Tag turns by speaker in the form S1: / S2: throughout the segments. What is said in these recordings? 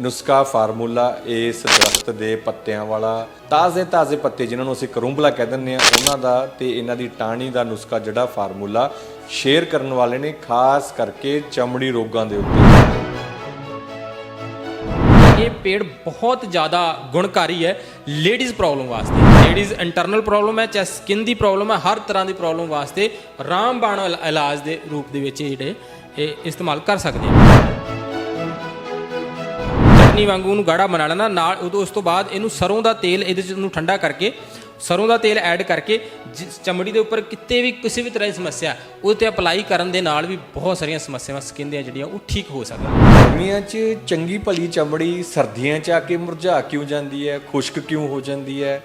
S1: ਨੁਸਖਾ ਫਾਰਮੂਲਾ ਇਸ ਦਰਖਤ ਦੇ ਪੱਤਿਆਂ ਵਾਲਾ, ਤਾਜ਼ੇ ਤਾਜ਼ੇ ਪੱਤੇ ਜਿਨ੍ਹਾਂ ਨੂੰ ਅਸੀਂ ਕਰੂੰਬਲਾ ਕਹਿ ਦਿੰਦੇ ਆ ਉਹਨਾਂ ਦਾ ਤੇ ਇਹਨਾਂ ਦੀ ਟਾਹਣੀ ਦਾ ਨੁਸਖਾ ਜਿਹੜਾ ਫਾਰਮੂਲਾ ਸ਼ੇਅਰ ਕਰਨ ਵਾਲੇ ਨੇ, ਖਾਸ ਕਰਕੇ ਚਮੜੀ ਰੋਗਾਂ ਦੇ ਉੱਤੇ।
S2: ਇਹ ਪੇੜ ਬਹੁਤ ਜ਼ਿਆਦਾ ਗੁਣਕਾਰੀ ਹੈ ਲੇਡੀਜ਼ ਪ੍ਰੋਬਲਮ ਵਾਸਤੇ। ਲੇਡੀਜ਼ ਇੰਟਰਨਲ ਪ੍ਰੋਬਲਮ ਹੈ, ਚਾਹੇ ਸਕਿਨ ਦੀ ਪ੍ਰੋਬਲਮ ਹੈ, ਹਰ ਤਰ੍ਹਾਂ ਦੀ ਪ੍ਰੋਬਲਮ ਵਾਸਤੇ ਰਾਮਬਾਣ ਇਲਾਜ ਦੇ ਰੂਪ ਦੇ ਵਿੱਚ ਜਿਹੜੇ ਇਹ ਇਸਤੇਮਾਲ ਕਰ ਸਕਦੇ ਹਾਂ। ਚਟਨੀ ਵਾਂਗੂ ਉਹਨੂੰ ਗਾੜਾ ਬਣਾ ਲੈਣਾ, ਨਾਲ ਉਦੋਂ ਉਸ ਤੋਂ ਬਾਅਦ ਇਹਨੂੰ ਸਰੋਂ ਦਾ ਤੇਲ ਇਹਦੇ ਚ ਨੂੰ ਠੰਡਾ ਕਰਕੇ, ਸਰੋਂ ਦਾ ਤੇਲ ਐਡ ਕਰਕੇ ਜਿਸ ਚਮੜੀ ਦੇ ਉੱਪਰ ਕਿਤੇ ਵੀ ਕਿਸੇ ਵੀ ਤਰ੍ਹਾਂ ਦੀ ਸਮੱਸਿਆ, ਉਹਦੇ ਤੇ ਅਪਲਾਈ ਕਰਨ ਦੇ ਨਾਲ ਵੀ ਬਹੁਤ ਸਾਰੀਆਂ ਸਮੱਸਿਆਵਾਂ ਸਕਿਨ ਦੀਆਂ ਜਿਹੜੀਆਂ ਉਹ ਠੀਕ ਹੋ ਸਕਦੀਆਂ।
S1: ਗਰਮੀਆਂ 'ਚ ਚੰਗੀ ਭਲੀ ਚਮੜੀ ਸਰਦੀਆਂ 'ਚ ਆ ਕੇ ਮੁਰਝਾ ਕਿਉਂ ਜਾਂਦੀ ਹੈ? ਖੁਸ਼ਕ ਕਿਉਂ ਹੋ ਜਾਂਦੀ ਹੈ?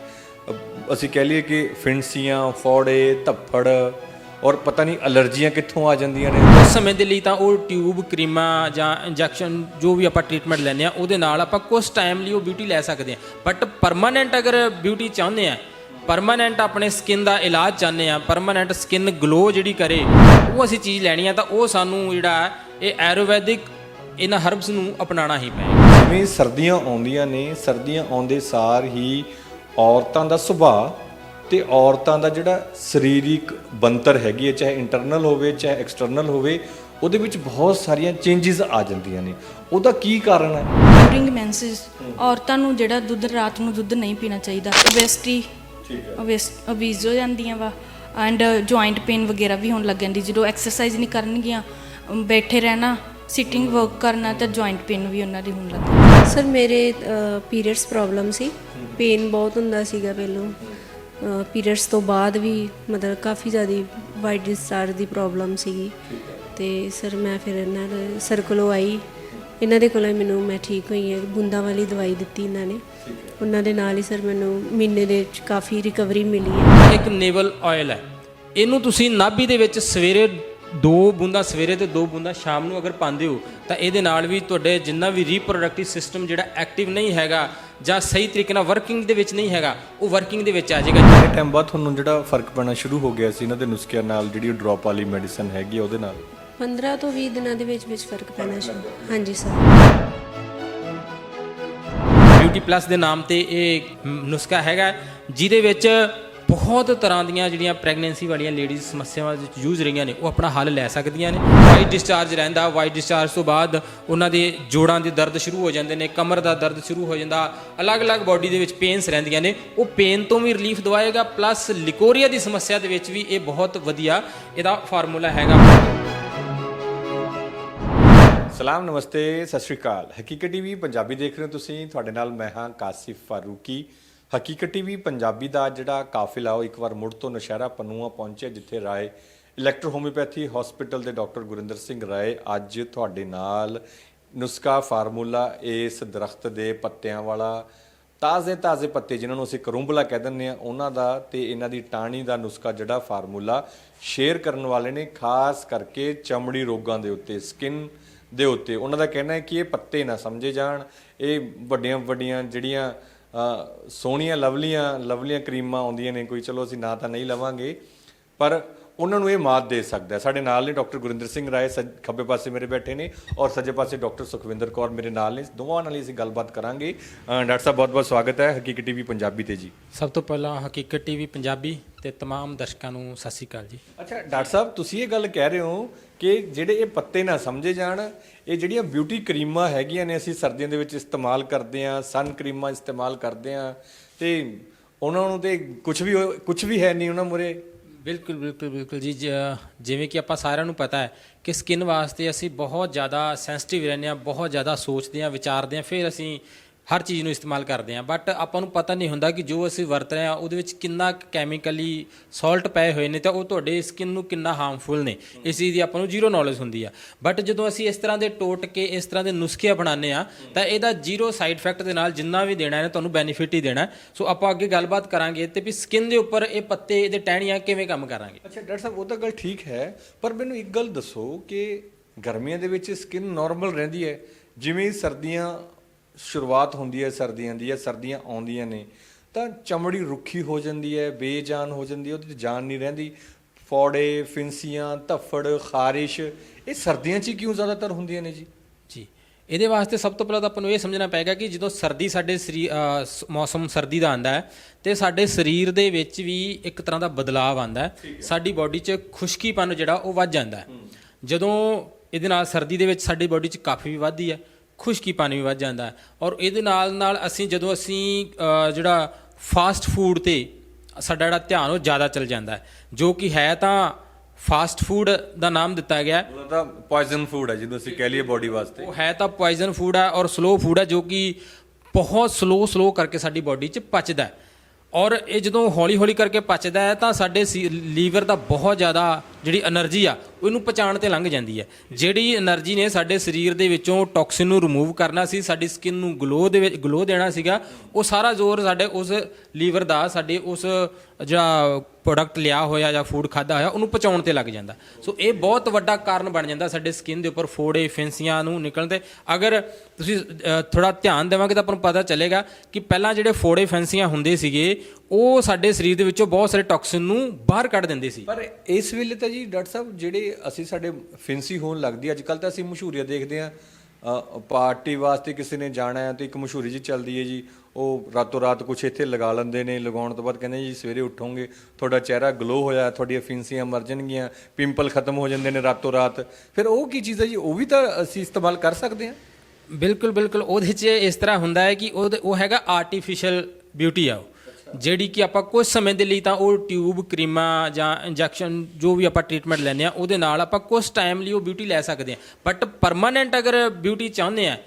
S1: ਅ- ਅਸੀਂ ਕਹਿ ਲਈਏ ਕਿ ਫਿੰਸੀਆਂ ਫੋੜੇ, ਧੱਫੜ ਔਰ ਪਤਾ ਨਹੀਂ ਅਲਰਜੀਆਂ ਕਿੱਥੋਂ ਆ ਜਾਂਦੀਆਂ ਨੇ।
S2: ਉਸ ਸਮੇਂ ਦੇ ਲਈ ਤਾਂ ਉਹ ਟਿਊਬ ਕਰੀਮਾਂ ਜਾਂ ਇੰਜੈਕਸ਼ਨ ਜੋ ਵੀ ਆਪਾਂ ਟ੍ਰੀਟਮੈਂਟ ਲੈਂਦੇ ਆ ਉਹਦੇ ਨਾਲ ਆਪਾਂ ਕੁਝ ਟਾਈਮ ਲਈ ਉਹ ਬਿਊਟੀ ਲੈ ਸਕਦੇ ਆ ਬਟ ਪਰਮਾਨੈਂਟ ਅਗਰ ਬਿਊਟੀ ਚਾਹੁੰਦੇ ਆ ਪਰਮਾਨੈਂਟ ਆਪਣੇ ਸਕਿਨ ਦਾ ਇਲਾਜ ਚਾਹੁੰਦੇ ਆ ਪਰਮਾਨੈਂਟ ਸਕਿਨ ਗਲੋ ਜਿਹੜੀ ਕਰੇ ਉਹ ਅਸੀਂ ਚੀਜ਼ ਲੈਣੀ ਆ ਤਾਂ ਉਹ ਸਾਨੂੰ ਜਿਹੜਾ ਇਹ ਆਯੁਰਵੈਦਿਕ ਇਹਨਾਂ ਹਰਬਸ ਨੂੰ ਅਪਣਾਉਣਾ ਹੀ ਪਏਗਾ।
S1: ਜਿਵੇਂ ਸਰਦੀਆਂ ਆਉਂਦੀਆਂ ਨੇ ਸਰਦੀਆਂ ਆਉਂਦੇ ਸਾਰ ਹੀ ਔਰਤਾਂ ਦਾ ਸੁਭਾਅ ਤੇ ਔਰਤਾਂ ਦਾ ਜਿਹੜਾ ਸਰੀਰਿਕ ਬੰਤਰ ਹੈਗੀ ਹੈ ਚਾਹੇ ਇੰਟਰਨਲ ਹੋਵੇ ਚਾਹੇ ਐਕਸਟਰਨਲ ਹੋਵੇ ਉਹਦੇ ਵਿੱਚ ਬਹੁਤ ਸਾਰੀਆਂ ਚੇਂਜਸ ਆ ਜਾਂਦੀਆਂ ਨੇ। ਉਹਦਾ ਕੀ ਕਾਰਨ ਹੈ?
S3: ਡੂਰਿੰਗ ਮੈਂਸਸ ਔਰਤਾਂ ਨੂੰ ਜਿਹੜਾ ਦੁੱਧ ਰਾਤ ਨੂੰ ਦੁੱਧ ਨਹੀਂ ਪੀਣਾ ਚਾਹੀਦਾ। ਓਬੈਸਿਟੀ ਠੀਕ ਹੈ। ਓਬੀਜ਼ ਹੋ ਜਾਂਦੀਆਂ ਵਾ। ਐਂਡ ਜੁਆਇੰਟ ਪੇਨ ਵਗੈਰਾ ਵੀ ਹੋਣ ਲੱਗ ਜਾਂਦੀ। ਜਦੋਂ ਐਕਸਰਸਾਈਜ਼ ਨਹੀਂ ਕਰਨਗੀਆਂ ਬੈਠੇ ਰਹਿਣਾ ਸਿਟਿੰਗ ਵਰਕ ਕਰਨਾ ਤਾਂ ਜੁਆਇੰਟ ਪੇਨ ਵੀ ਉਹਨਾਂ ਦੀ ਹੋਣ ਲੱਗ ਜਾਂਦੀ।
S4: ਸਰ ਮੇਰੇ ਪੀਰੀਅਡਸ ਪ੍ਰੋਬਲਮ ਸੀ। ਪੇਨ ਬਹੁਤ ਹੁੰਦਾ ਸੀਗਾ ਪਹਿਲੋਂ। ਪੀਰੀਅਡਸ ਤੋਂ ਬਾਅਦ ਵੀ ਮਤਲਬ ਕਾਫੀ ਜ਼ਿਆਦਾ ਵਾਈਟ ਡਿਸਚਾਰਜ ਦੀ ਪ੍ਰੋਬਲਮ ਸੀਗੀ। ਤੇ ਸਰ ਮੈਂ ਫਿਰ ਇਹਨਾਂ ਦੇ ਸਰ ਕੋਲੋਂ ਆਈ। ਇਹਨਾਂ ਦੇ ਕੋਲੋਂ ਮੈਨੂੰ ਮੈਂ ਠੀਕ ਹੋਈ ਹਾਂ। ਬੂੰਦਾਂ ਵਾਲੀ ਦਵਾਈ ਦਿੱਤੀ ਇਹਨਾਂ ਨੇ। ਉਹਨਾਂ ਦੇ ਨਾਲ ਹੀ ਸਰ ਮੈਨੂੰ ਮਹੀਨੇ ਦੇ ਵਿੱਚ ਕਾਫੀ ਰਿਕਵਰੀ ਮਿਲੀ ਹੈ।
S2: ਇੱਕ ਨੇਵਲ ਆਇਲ ਹੈ। ਇਹਨੂੰ ਤੁਸੀਂ ਨਾਭੀ ਦੇ ਵਿੱਚ ਸਵੇਰੇ ਦੋ ਬੂੰਦਾਂ ਸਵੇਰੇ ਤੇ ਦੋ ਬੂੰਦਾਂ ਸ਼ਾਮ ਨੂੰ ਅਗਰ ਪਾਉਂਦੇ ਹੋ ਤਾਂ ਇਹਦੇ ਨਾਲ ਵੀ ਤੁਹਾਡੇ ਜਿੰਨਾ ਵੀ ਰੀਪਰੋਡਕਟਿਵ ਸਿਸਟਮ ਜਿਹੜਾ ਐਕਟਿਵ ਨਹੀਂ ਹੈਗਾ ਜਾਂ ਸਹੀ ਤਰੀਕੇ ਨਾਲ ਵਰਕਿੰਗ ਦੇ ਵਿੱਚ ਨਹੀਂ ਹੈਗਾ ਉਹ ਵਰਕਿੰਗ ਦੇ ਵਿੱਚ ਆ ਜਾਏਗਾ।
S1: ਇਹ ਟਾਈਮ ਬਾਅਦ ਤੁਹਾਨੂੰ ਜਿਹੜਾ ਫ਼ਰਕ ਪੈਣਾ ਸ਼ੁਰੂ ਹੋ ਗਿਆ ਸੀ ਇਹਨਾਂ ਦੇ ਨੁਸਖਿਆਂ ਨਾਲ ਜਿਹੜੀ ਡ੍ਰੌਪ ਵਾਲੀ ਮੈਡੀਸਨ ਹੈਗੀ ਉਹਦੇ ਨਾਲ?
S4: 15 ਤੋਂ 20 ਦਿਨਾਂ ਦੇ ਵਿੱਚ ਵਿੱਚ ਫ਼ਰਕ ਪੈਣਾ ਸ਼ੁਰੂ। ਹਾਂਜੀ ਸਰ।
S2: ਬਿਊਟੀ ਪਲੱਸ ਦੇ ਨਾਮ ਤੇ ਇਹ ਨੁਸਖਾ ਹੈਗਾ ਜਿਹਦੇ ਵਿੱਚ ਬਹੁਤ ਤਰ੍ਹਾਂ ਦੀਆਂ ਜਿਹੜੀਆਂ ਪ੍ਰੈਗਨੈਂਸੀ ਵਾਲੀਆਂ ਲੇਡੀਜ਼ ਸਮੱਸਿਆਵਾਂ ਵਿੱਚ ਜੂਝ ਰਹੀਆਂ ਨੇ, ਉਹ ਆਪਣਾ ਹੱਲ ਲੈ ਸਕਦੀਆਂ ਨੇ। ਵਾਈਟ ਡਿਸਚਾਰਜ ਰਹਿੰਦਾ ਵਾਈਟ ਡਿਸਚਾਰਜ ਤੋਂ ਬਾਅਦ ਉਹਨਾਂ ਦੇ ਜੋੜਾਂ ਦੇ ਦਰਦ ਸ਼ੁਰੂ ਹੋ ਜਾਂਦੇ ਨੇ, ਕਮਰ ਦਾ ਦਰਦ ਸ਼ੁਰੂ ਹੋ ਜਾਂਦਾ, ਅਲੱਗ-ਅਲੱਗ ਬਾਡੀ ਦੇ ਵਿੱਚ ਪੇਨਸ ਰਹਿੰਦੀਆਂ ਨੇ। ਉਹ ਪੇਨ ਤੋਂ ਵੀ ਰਿਲੀਫ ਦਵਾਏਗਾ ਪਲੱਸ ਲਿਕੋਰੀਆ ਦੀ ਸਮੱਸਿਆ ਦੇ ਵਿੱਚ ਵੀ ਇਹ ਬਹੁਤ ਵਧੀਆ ਇਹਦਾ ਫਾਰਮੂਲਾ ਹੈਗਾ।
S1: ਸਲਾਮ, ਨਮਸਤੇ, ਸਤਿ ਸ਼੍ਰੀ ਅਕਾਲ। ਹਕੀਕਤ ਟੀਵੀ, ਪੰਜਾਬੀ ਦੇਖ ਰਹੇ ਹੋ ਤੁਸੀਂ। ਤੁਹਾਡੇ ਨਾਲ ਮੈਂ ਹਾਂ ਕਾਸਿਫ ਫਾਰੂਕੀ। ਹਕੀਕਤ ਟੀਵੀ ਪੰਜਾਬੀ ਦਾ ਜਿਹੜਾ ਕਾਫਿਲਾ, ਉਹ ਇੱਕ ਵਾਰ ਮੁੜ ਤੋਂ ਨਸ਼ਹਿਰਾ ਪਨੂਆ ਪਹੁੰਚਿਆ, ਜਿੱਥੇ ਰਾਏ ਇਲੈਕਟ੍ਰੋ ਹੋਮਿਓਪੈਥੀ ਹਸਪੀਟਲ ਦੇ ਡਾਕਟਰ ਗੁਰਿੰਦਰ ਸਿੰਘ ਰਾਏ ਅੱਜ ਤੁਹਾਡੇ ਨਾਲ ਨੁਸਖਾ ਫਾਰਮੂਲਾ ਇਸ ਦਰਖਤ ਦੇ ਪੱਤਿਆਂ ਵਾਲਾ ਤਾਜ਼ੇ ਤਾਜ਼ੇ ਪੱਤੇ ਜਿਨ੍ਹਾਂ ਨੂੰ ਅਸੀਂ ਕਰੁੰਬਲਾ ਕਹਿ ਦਿੰਦੇ ਆ ਉਹਨਾਂ ਦਾ ਤੇ ਇਹਨਾਂ ਦੀ ਟਾਣੀ ਦਾ ਨੁਸਖਾ ਜਿਹੜਾ ਫਾਰਮੂਲਾ ਸ਼ੇਅਰ ਕਰਨ ਵਾਲੇ ਨੇ, ਖਾਸ ਕਰਕੇ ਚਮੜੀ ਰੋਗਾਂ ਦੇ ਉੱਤੇ ਸਕਿਨ ਦੇ ਉੱਤੇ। ਉਹਨਾਂ ਦਾ ਕਹਿਣਾ ਹੈ ਕਿ ਇਹ ਪੱਤੇ ਨਾ ਸਮਝੇ ਜਾਣ, ਇਹ ਵੱਡੀਆਂ ਵੱਡੀਆਂ ਜਿਹੜੀਆਂ ਸੋਹਣੀਆਂ ਲਵਲੀਆਂ ਲਵਲੀਆਂ ਕਰੀਮਾਂ ਆਉਂਦੀਆਂ ਨੇ ਕੋਈ ਚਲੋ ਅਸੀਂ ਨਾ ਤਾਂ ਨਹੀਂ ਲਵਾਂਗੇ ਪਰ ਉਹਨਾਂ ਨੂੰ ਇਹ ਮਾਤ ਦੇ ਸਕਦਾ ਹੈ ਸਾਡੇ ਨਾਲ ਨੇ ਡਾਕਟਰ ਗੁਰਿੰਦਰ ਸਿੰਘ ਰਾਏ ਸੱਜ- ਖੱਬੇ ਪਾਸੇ ਮੇਰੇ ਬੈਠੇ ਨੇ ਔਰ ਸੱਜੇ ਪਾਸੇ ਡਾਕਟਰ ਸੁਖਵਿੰਦਰ ਕੌਰ ਮੇਰੇ ਨਾਲ ਨੇ ਦੋਵਾਂ ਨਾਲ ਹੀ ਅਸੀਂ ਗੱਲਬਾਤ ਕਰਾਂਗੇ ਅ, ਡਾਕਟਰ ਸਾਹਿਬ ਬਹੁਤ-ਬਹੁਤ ਸਵਾਗਤ ਹੈ ਹਕੀਕਤ ਟੀਵੀ ਪੰਜਾਬੀ ਤੇ ਜੀ
S2: ਸਭ ਤੋਂ ਪਹਿਲਾਂ ਹਕੀਕਤ ਟੀਵੀ ਪੰਜਾਬੀ ਤੇ तमाम ਦਰਸ਼ਕਾਂ ਨੂੰ ਸਤਿ ਸ਼੍ਰੀ ਅਕਾਲ ਜੀ
S1: ਅੱਛਾ ਡਾਕਟਰ ਸਾਹਿਬ ਤੁਸੀਂ ਇਹ ਗੱਲ ਕਹਿ ਰਹੇ ਹੋ ਕਿ ਜਿਹੜੇ ਇਹ ਪੱਤੇ ਨਾ ਸਮਝੇ ਜਾਣ ਇਹ ਜਿਹੜੀਆਂ ਬਿਊਟੀ ਕਰੀਮਾਂ ਹੈਗੀਆਂ ਨੇ ਅਸੀਂ ਸਰਦੀਆਂ ਦੇ ਵਿੱਚ ਇਸਤੇਮਾਲ ਕਰਦੇ ਆਂ ਸਨ ਕਰੀਮਾਂ ਇਸਤੇਮਾਲ ਕਰਦੇ ਆਂ ਤੇ ਉਹਨਾਂ ਨੂੰ ਤੇ ਕੁਝ ਵੀ ਕੁਝ ਵੀ ਹੈ ਨਹੀਂ ਉਹਨਾਂ ਮੁਰੇ
S2: ਬਿਲਕੁਲ ਬਿਲਕੁਲ ਬਿਲਕੁਲ ਜੀ, ਜ- ਜਿਵੇਂ ਕਿ ਆਪਾਂ ਸਾਰਿਆਂ ਨੂੰ ਪਤਾ ਹੈ ਕਿ ਸਕਿਨ ਵਾਸਤੇ ਅਸੀਂ ਬਹੁਤ ਜ਼ਿਆਦਾ ਸੈਂਸਿਟਿਵ ਰਹਿੰਦੇ ਹਾਂ, ਬਹੁਤ ਜ਼ਿਆਦਾ ਸੋਚਦੇ ਹਾਂ, ਵਿਚਾਰਦੇ ਹਾਂ, ਫਿਰ ਅਸੀਂ ਹਰ ਚੀਜ਼ ਨੂੰ ਇਸਤੇਮਾਲ ਕਰਦੇ ਹਾਂ। ਬਟ ਆਪਾਂ ਨੂੰ ਪਤਾ ਨਹੀਂ ਹੁੰਦਾ ਕਿ ਜੋ ਅਸੀਂ ਵਰਤ ਰਹੇ ਹਾਂ, ਉਹਦੇ ਵਿੱਚ ਕਿੰਨਾ ਕੈਮੀਕਲੀ ਸਾਲਟ ਪਏ ਹੋਏ ਨੇ ਤਾਂ ਉਹ ਤੁਹਾਡੇ ਸਕਿਨ ਨੂੰ ਕਿੰਨਾ ਹਾਰਮਫੁਲ ਨੇ। ਇਸ ਚੀਜ਼ ਦੀ ਆਪਾਂ ਨੂੰ ਜ਼ੀਰੋ ਨੌਲੇਜ ਹੁੰਦੀ ਆ। ਬਟ ਜਦੋਂ ਅਸੀਂ ਇਸ ਤਰ੍ਹਾਂ ਦੇ ਟੋਟ ਕੇ ਇਸ ਤਰ੍ਹਾਂ ਦੇ ਨੁਸਖੇ ਅਪਣਾਉਂਦੇ ਆ ਤਾਂ ਇਹਦਾ ਜ਼ੀਰੋ ਸਾਈਡ ਇਫੈਕਟ ਦੇ ਨਾਲ ਜਿੰਨਾ ਵੀ ਦੇਣਾ ਹੈ, ਤੁਹਾਨੂੰ ਬੈਨੀਫਿਟ ਹੀ ਦੇਣਾ ਸੋ ਆਪਾਂ ਅੱਗੇ ਗੱਲਬਾਤ ਕਰਾਂਗੇ ਤੇ ਵੀ ਸਕਿਨ ਦੇ ਉੱਪਰ ਇਹ ਪੱਤੇ, ਇਹਦੇ ਟਹਿਣੀਆਂ ਕਿਵੇਂ ਕੰਮ ਕਰਾਂਗੇ?
S1: ਅੱਛਾ, ਡਾਕਟਰ ਸਾਹਿਬ, ਉਹ ਤਾਂ ਗੱਲ ਠੀਕ ਹੈ, ਪਰ ਮੈਨੂੰ ਇੱਕ ਗੱਲ ਦੱਸੋ ਕਿ ਗਰਮੀਆਂ ਦੇ ਵਿੱਚ ਸਕਿਨ ਨਾਰਮਲ ਰਹਿੰਦੀ ਹੈ, ਜਿਵੇਂ ਸਰਦੀਆਂ ਸ਼ੁਰੂਆਤ ਹੁੰਦੀ ਹੈ ਸਰਦੀਆਂ ਦੀ ਜਾਂ ਸਰਦੀਆਂ ਆਉਂਦੀਆਂ ਨੇ ਤਾਂ ਚਮੜੀ ਰੁੱਖੀ ਹੋ ਜਾਂਦੀ ਹੈ ਬੇਜਾਨ ਹੋ ਜਾਂਦੀ ਹੈ ਉਹਦੇ 'ਚ ਜਾਨ ਨਹੀਂ ਰਹਿੰਦੀ। ਫੋੜੇ ਫਿੰਸੀਆਂ ਧੱਫੜ ਖਾਰਿਸ਼ ਇਹ ਸਰਦੀਆਂ 'ਚ ਹੀ ਕਿਉਂ ਜ਼ਿਆਦਾਤਰ ਹੁੰਦੀਆਂ ਨੇ ਜੀ?
S2: ਜੀ ਇਹਦੇ ਵਾਸਤੇ ਸਭ ਤੋਂ ਪਹਿਲਾਂ ਤਾਂ ਆਪਾਂ ਨੂੰ ਇਹ ਸਮਝਣਾ ਪਏਗਾ ਕਿ ਜਦੋਂ ਸਰਦੀ ਸਾਡੇ ਮੌਸਮ ਸਰਦੀ ਦਾ ਆਂਦਾ ਹੈ ਤੇ ਸਾਡੇ ਸਰੀਰ ਦੇ ਵਿੱਚ ਵੀ ਇੱਕ ਤਰ੍ਹਾਂ ਦਾ ਬਦਲਾਅ ਆਂਦਾ ਹੈ। ਸਾਡੀ ਬਾਡੀ 'ਚ ਖੁਸ਼ਕੀਪਨ ਜਿਹੜਾ ਉਹ ਵੱਧ ਜਾਂਦਾ ਹੈ। ਜਦੋਂ ਇਹਦੇ ਨਾਲ ਸਰਦੀ ਦੇ ਵਿੱਚ ਸਾਡੀ ਬਾਡੀ 'ਚ ਕਾਫੀ ਵੀ ਵੱਧਦੀ ਹੈ ਖੁਸ਼ਕੀਪਨ ਵੀ ਵੱਧ ਜਾਂਦਾ ਹੈ। ਔਰ ਇਹਦੇ ਨਾਲ ਨਾਲ ਅਸੀਂ ਜਦੋਂ ਅਸੀਂ ਜਿਹੜਾ ਫਾਸਟ ਫੂਡ ਤੇ ਸਾਡਾ ਜਿਹੜਾ ਧਿਆਨ ਉਹ ਜ਼ਿਆਦਾ ਚਲ ਜਾਂਦਾ ਹੈ। ਜੋ ਕਿ ਹੈ ਤਾਂ ਫਾਸਟ ਫੂਡ ਦਾ ਨਾਮ ਦਿੱਤਾ ਗਿਆ ਹੈ।
S1: ਉਹਨਾਂ ਦਾ ਪੋਇਜ਼ਨ ਫੂਡ ਹੈ ਜਿਹਨੂੰ ਅਸੀਂ ਕਹਿ ਲਈਏ ਬਾਡੀ ਵਾਸਤੇ।
S2: ਉਹ ਹੈ ਤਾਂ ਪੋਇਜ਼ਨ ਫੂਡ ਹੈ ਔਰ ਸਲੋ ਫੂਡ ਹੈ ਜੋ ਕਿ ਬਹੁਤ ਸਲੋ ਸਲੋ ਕਰਕੇ ਸਾਡੀ ਬਾਡੀ 'ਚ ਪਚਦਾ ਹੈ। ਔਰ ਇਹ ਜਦੋਂ ਹੌਲੀ ਹੌਲੀ ਕਰਕੇ ਪਚਦਾ ਹੈ, ਤਾਂ ਸਾਡੇ ਲੀਵਰ ਦਾ ਬਹੁਤ ਜ਼ਿਆਦਾ ਜਿਹੜੀ એનર્ਜੀ ਆ, ਉਹਨੂੰ ਪਹਚਾਣ ਤੇ ਲੰਘ ਜਾਂਦੀ ਹੈ। ਜਿਹੜੀ એનર્ਜੀ ਨੇ ਸਾਡੇ ਸਰੀਰ ਦੇ ਵਿੱਚੋਂ ਟੌਕਸਿਨ ਨੂੰ ਰਿਮੂਵ ਕਰਨਾ ਸੀ, ਸਾਡੀ ਸਕਿਨ ਨੂੰ ਗਲੋ ਦੇ ਵਿੱਚ ਗਲੋ ਦੇਣਾ ਸੀਗਾ, ਉਹ ਸਾਰਾ ਜ਼ੋਰ ਸਾਡੇ ਉਸ ਲੀਵਰ ਦਾ, ਸਾਡੇ ਉਸ ਜਿਹੜਾ ਪ੍ਰੋਡਕਟ ਲਿਆ ਹੋਇਆ ਜਾਂ ਫੂਡ ਖਾਦਾ ਹੋਇਆ, ਉਹਨੂੰ ਪਚਾਉਣ ਤੇ ਲੱਗ ਜਾਂਦਾ। ਸੋ ਇਹ ਬਹੁਤ ਵੱਡਾ ਕਾਰਨ ਬਣ ਜਾਂਦਾ ਸਾਡੇ ਸਕਿਨ ਦੇ ਉੱਪਰ, ਫੋੜੇ, ਫਿੰਸੀਆਂ ਨੂੰ ਨਿਕਲਣ ਤੇ। ਅਗਰ ਤੁਸੀਂ ਥੋੜਾ ਧਿਆਨ ਦੇਵਾਂਗੇ ਤਾਂ ਆਪਾਂ ਨੂੰ ਪਤਾ ਚੱਲੇਗਾ ਕਿ ਪਹਿਲਾਂ ਜਿਹੜੇ ਫੋੜੇ, ਫਿੰਸੀਆਂ ਹੁੰਦੇ ਸੀਗੇ, ਉਹ ਸਾਡੇ ਸਰੀਰ ਦੇ ਵਿੱਚੋਂ ਬਹੁਤ ਸਾਰੇ ਟੌਕਸਿਨ ਨੂੰ ਬਾਹਰ ਕੱਢ ਦਿੰਦੇ ਸੀ।
S1: ਪਰ ਇਸ ਵੇਲੇ ਤਾਂ ਜੀ, ਡਾਕਟਰ ਸਾਹਿਬ, ਜਿਹੜੇ ਅਸੀਂ ਸਾਡੇ ਫਿੰਸੀ ਹੋਣ ਲੱਗਦੀ, ਅੱਜ ਕੱਲ ਤਾਂ ਅਸੀਂ ਮਸ਼ਹੂਰੀਆਂ ਦੇਖਦੇ ਆ ਪਾਰਟੀ ਵਾਸਤੇ ਕਿਸੇ ਨੇ ਜਾਣਾ ਹੈ ਤੇ ਇੱਕ ਮਸ਼ਹੂਰੀ ਜੀ ਚੱਲਦੀ ਹੈ ਜੀ, ਉਹ ਰਾਤੋਂ ਰਾਤ ਕੁਛ ਇੱਥੇ ਲਗਾ ਲੈਂਦੇ ਨੇ, ਲਗਾਉਣ ਤੋਂ ਬਾਅਦ ਕਹਿੰਦੇ ਜੀ ਸਵੇਰੇ ਉੱਠੋਗੇ, ਤੁਹਾਡਾ ਚਿਹਰਾ ਗਲੋ ਹੋਇਆ, ਤੁਹਾਡੀਆਂ ਫਿੰਸੀਆਂ ਮਰ ਜਾਣਗੀਆਂ ਪਿੰਪਲ ਖਤਮ ਹੋ ਜਾਂਦੇ ਨੇ ਰਾਤੋਂ ਰਾਤ। ਫਿਰ ਉਹ ਕੀ ਚੀਜ਼ ਹੈ ਜੀ, ਉਹ ਵੀ ਤਾਂ ਅਸੀਂ ਇਸਤੇਮਾਲ ਕਰ ਸਕਦੇ ਹਾਂ?
S2: ਬਿਲਕੁਲ ਬਿਲਕੁਲ। ਉਹਦੇ 'ਚ ਇਸ ਤਰ੍ਹਾਂ ਹੁੰਦਾ ਹੈ ਕਿ ਉਹਦੇ- ਉਹ ਹੈਗਾ ਆਰਟੀਫੀਸ਼ੀਅਲ ਬਿਊਟੀ ਆ ਉਹ। ਜਿਹੜੀ ਕਿ ਆਪਾਂ ਕੁਝ ਸਮੇਂ ਦੇ ਲਈ ਤਾਂ ਉਹ ਟਿਊਬ ਕਰੀਮਾਂ ਜਾਂ ਇੰਜੈਕਸ਼ਨ ਜੋ ਵੀ ਆਪਾਂ ਟ੍ਰੀਟਮੈਂਟ ਲੈਂਦੇ ਆ ਉਹਦੇ ਨਾਲ ਆਪਾਂ ਕੁਝ ਟਾਈਮ ਲਈ ਉਹ ਬਿਊਟੀ ਲੈ ਸਕਦੇ ਆ ਬਟ ਪਰਮਾਨੈਂਟ ਅਗਰ ਬਿਊਟੀ ਚਾਹੁੰਦੇ ਆ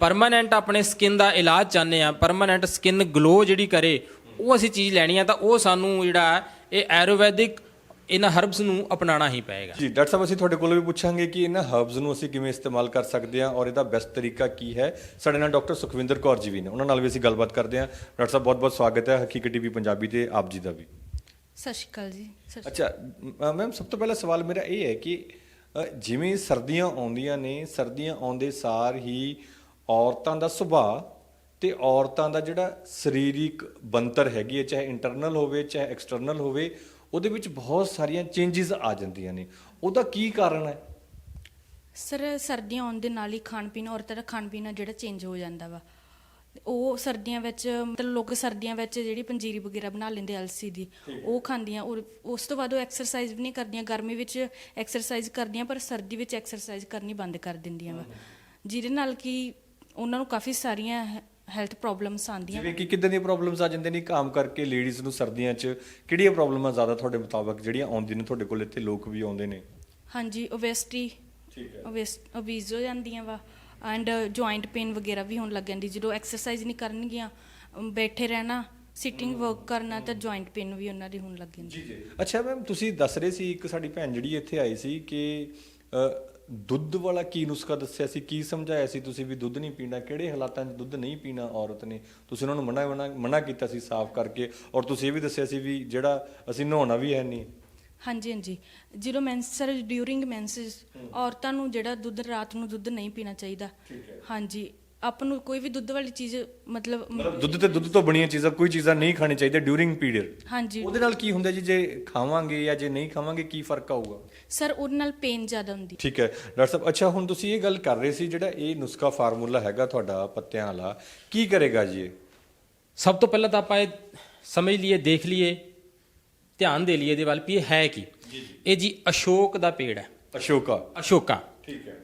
S2: ਪਰਮਾਨੈਂਟ ਆਪਣੇ ਸਕਿਨ ਦਾ ਇਲਾਜ ਚਾਹੁੰਦੇ ਆ ਪਰਮਾਨੈਂਟ ਸਕਿਨ ਗਲੋ ਜਿਹੜੀ ਕਰੇ, ਉਹ ਅਸੀਂ ਚੀਜ਼ ਲੈਣੀ ਆ ਤਾਂ ਉਹ ਸਾਨੂੰ ਜਿਹੜਾ ਇਹ ਆਯੁਰਵੈਦਿਕ ਇਹਨਾਂ ਹਰਬਸ ਨੂੰ ਅਪਣਾਉਣਾ ਹੀ ਪਏਗਾ।
S1: ਜੀ ਡਾਕਟਰ ਸਾਹਿਬ ਅਸੀਂ ਤੁਹਾਡੇ ਕੋਲ ਵੀ ਪੁੱਛਾਂਗੇ ਕਿ ਇਹਨਾਂ ਹਰਬਸ ਨੂੰ ਅਸੀਂ ਕਿਵੇਂ ਇਸਤੇਮਾਲ ਕਰ ਸਕਦੇ ਹਾਂ ਔਰ ਇਹਦਾ ਬੈਸਟ ਤਰੀਕਾ ਕੀ ਹੈ? ਸਾਡੇ ਨਾਲ ਡਾਕਟਰ ਸੁਖਵਿੰਦਰ ਕੌਰ ਜੀ ਵੀ ਨੇ। ਉਹਨਾਂ ਨਾਲ ਵੀ ਅਸੀਂ ਗੱਲਬਾਤ ਕਰਦੇ ਹਾਂ। ਡਾਕਟਰ ਸਾਹਿਬ ਬਹੁਤ-ਬਹੁਤ ਸਵਾਗਤ ਹੈ ਹਕੀਕਤ ਟੀਵੀ ਪੰਜਾਬੀ ਤੇ ਆਪ ਜੀ ਦਾ ਵੀ।
S3: ਸਤਿ ਸ਼੍ਰੀ ਅਕਾਲ ਜੀ।
S1: ਅੱਛਾ ਮੈਮ ਸਭ ਤੋਂ ਪਹਿਲਾ ਸਵਾਲ ਮੇਰਾ ਇਹ ਹੈ ਕਿ ਜਿਵੇਂ ਸਰਦੀਆਂ ਆਉਂਦੀਆਂ ਨੇ ਸਰਦੀਆਂ ਆਉਂਦੇ ਸਾਰ ਹੀ ਔਰਤਾਂ ਦਾ ਸੁਭਾਅ ਤੇ ਔਰਤਾਂ ਦਾ ਜਿਹੜਾ ਸਰੀਰਿਕ ਬੰਤਰ ਹੈਗੀ ਹੈ ਚਾਹੇ ਇੰਟਰਨਲ ਹੋਵੇ ਚਾਹੇ ਐਕਸਟਰਨਲ ਹੋਵੇ ਉਹਦੇ ਵਿੱਚ ਬਹੁਤ ਸਾਰੀਆਂ ਚੇਂਜਸ ਆ ਜਾਂਦੀਆਂ ਨੇ। ਉਹਦਾ ਕੀ ਕਾਰਨ ਹੈ?
S3: ਸਰ ਸਰਦੀਆਂ ਆਉਣ ਦੇ ਨਾਲ ਹੀ ਖਾਣ ਪੀਣ ਔਰਤਾਂ ਦਾ ਖਾਣ ਪੀਣਾ ਜਿਹੜਾ ਚੇਂਜ ਹੋ ਜਾਂਦਾ ਵਾ। ਉਹ ਸਰਦੀਆਂ ਵਿੱਚ ਮਤਲਬ ਲੋਕ ਸਰਦੀਆਂ ਵਿੱਚ ਜਿਹੜੀ ਪੰਜੀਰੀ ਵਗੈਰਾ ਬਣਾ ਲੈਂਦੇ ਅਲਸੀ ਦੀ ਉਹ ਖਾਂਦੀਆਂ। ਔਰ ਉਸ ਤੋਂ ਬਾਅਦ ਉਹ ਐਕਸਰਸਾਈਜ਼ ਵੀ ਨਹੀਂ ਕਰਦੀਆਂ। ਗਰਮੀ ਵਿੱਚ ਐਕਸਰਸਾਈਜ਼ ਕਰਦੀਆਂ ਪਰ ਸਰਦੀ ਵਿੱਚ ਐਕਸਰਸਾਈਜ਼ ਕਰਨੀ ਬੰਦ ਕਰ ਦਿੰਦੀਆਂ ਵਾ। ਜਿਹਦੇ ਨਾਲ ਕਿ ਉਹਨਾਂ ਨੂੰ ਕਾਫੀ ਸਾਰੀਆਂ ਹੈਲਥ ਪ੍ਰੋਬਲਮਸ ਆਉਂਦੀਆਂ
S1: ਜਿਵੇਂ ਕਿ ਕਿਦਾਂ ਦੀਆਂ ਪ੍ਰੋਬਲਮਸ ਆ ਜਾਂਦੇ ਨੇ? ਕੰਮ ਕਰਕੇ ਲੇਡੀਜ਼ ਨੂੰ ਸਰਦੀਆਂ 'ਚ ਕਿਹੜੀਆਂ ਪ੍ਰੋਬਲਮਾਂ ਜ਼ਿਆਦਾ ਤੁਹਾਡੇ ਮੁਤਾਬਕ ਜਿਹੜੀਆਂ ਆਉਂਦੀਆਂ ਨੇ ਤੁਹਾਡੇ ਕੋਲ ਇੱਥੇ? ਲੋਕ ਵੀ ਆਉਂਦੇ ਨੇ।
S3: ਹਾਂਜੀ ਓਬੈਸਿਟੀ
S1: ਠੀਕ ਹੈ।
S3: ਓਬੀਜ਼ ਹੋ ਜਾਂਦੀਆਂ ਵਾ। ਐਂਡ ਜੁਆਇੰਟ ਪੇਨ ਵਗੈਰਾ ਵੀ ਹੋਣ ਲੱਗ ਜਾਂਦੀ। ਜਦੋਂ ਐਕਸਰਸਾਈਜ਼ ਨਹੀਂ ਕਰਨਗੀਆਂ ਬੈਠੇ ਰਹਿਣਾ ਸਿਟਿੰਗ ਵਰਕ ਕਰਨਾ ਤਾਂ ਜੁਆਇੰਟ ਪੇਨ ਵੀ ਉਹਨਾਂ ਦੀ ਹੋਣ ਲੱਗ ਜਾਂਦੀ।
S1: ਜੀ ਜੀ। ਅੱਛਾ ਮੈਮ ਤੁਸੀਂ ਦੱਸ ਰਹੇ ਸੀ ਇੱਕ ਸਾਡੀ ਭੈਣ ਜਿਹੜੀ ਇੱਥੇ ਆਈ ਸੀ ਕਿ ਦੁੱਧ ਵਾਲਾ ਕੀ ਨੁਸਖਾ ਦੱਸਿਆ ਸੀ? ਕੀ ਸਮਝਾਇਆ ਸੀ ਤੁਸੀਂ ਵੀ ਦੁੱਧ ਨਹੀਂ ਪੀਣਾ? ਕਿਹੜੇ ਹਾਲਾਤਾਂ 'ਚ ਦੁੱਧ ਨਹੀਂ ਪੀਣਾ ਔਰਤ ਨੇ? ਤੁਸੀਂ ਉਹਨਾਂ ਨੂੰ ਮਨਾ ਮਨਾ ਮਨਾ ਕੀਤਾ ਸੀ ਸਾਫ਼ ਕਰਕੇ ਔਰ ਤੁਸੀਂ ਇਹ ਵੀ ਦੱਸਿਆ ਸੀ ਵੀ ਜਿਹੜਾ ਅਸੀਂ ਨਹਾਉਣਾ ਵੀ ਹੈ ਨਹੀਂ।
S3: ਹਾਂਜੀ ਹਾਂਜੀ। ਜਦੋਂ ਮੈਂਸਰ ਡਿਊਰਿੰਗ ਮੈਂਸਸ ਔਰਤਾਂ ਨੂੰ ਜਿਹੜਾ ਦੁੱਧ ਰਾਤ ਨੂੰ ਦੁੱਧ ਨਹੀਂ ਪੀਣਾ ਚਾਹੀਦਾ। ਹਾਂਜੀ। ਆਪਾਂ ਨੂੰ ਕੋਈ ਵੀ ਦੁੱਧ ਵਾਲੀ ਚੀਜ਼ ਮਤਲਬ
S1: ਮਤਲਬ ਦੁੱਧ ਤੇ ਦੁੱਧ ਤੋਂ ਬਣੀਆਂ ਚੀਜ਼ਾਂ ਕੋਈ ਚੀਜ਼ਾਂ ਨਹੀਂ ਖਾਣੀ ਚਾਹੀਦੀ ਡਿਊਰਿੰਗ ਪੀਰੀਅਡ
S3: ਹਾਂਜੀ।
S1: ਉਹਦੇ ਨਾਲ ਕੀ ਹੁੰਦਾ ਜੀ ਜੇ ਖਾਵਾਂਗੇ ਜਾਂ ਜੇ ਨਹੀਂ ਖਾਵਾਂਗੇ ਕੀ ਫ਼ਰਕ ਆਊਗਾ?
S3: ਸਰ ਉਹਦੇ ਨਾਲ ਪੇਨ ਜ਼ਿਆਦਾ ਹੁੰਦੀ।
S1: ਠੀਕ ਹੈ। ਡਾਕਟਰ ਸਾਹਿਬ ਅੱਛਾ ਹੁਣ ਤੁਸੀਂ ਇਹ ਗੱਲ ਕਰ ਰਹੇ ਸੀ ਜਿਹੜਾ ਇਹ ਨੁਸਖਾ ਫਾਰਮੂਲਾ ਹੈਗਾ ਤੁਹਾਡਾ ਪੱਤਿਆਂ ਵਾਲਾ ਕੀ ਕਰੇਗਾ ਜੀ ਇਹ?
S2: ਸਭ ਤੋਂ ਪਹਿਲਾਂ ਤਾਂ ਆਪਾਂ ਇਹ ਸਮਝ ਲਈਏ ਦੇਖ ਲਈਏ ਧਿਆਨ ਦੇ ਲਈਏ ਇਹਦੇ ਵੱਲ ਵੀ ਇਹ ਹੈ ਕੀ। ਇਹ ਜੀ ਅਸ਼ੋਕ ਦਾ ਪੇੜ ਹੈ।
S1: ਅਸ਼ੋਕਾ।
S2: ਅਸ਼ੋਕਾ।
S1: ਠੀਕ ਹੈ।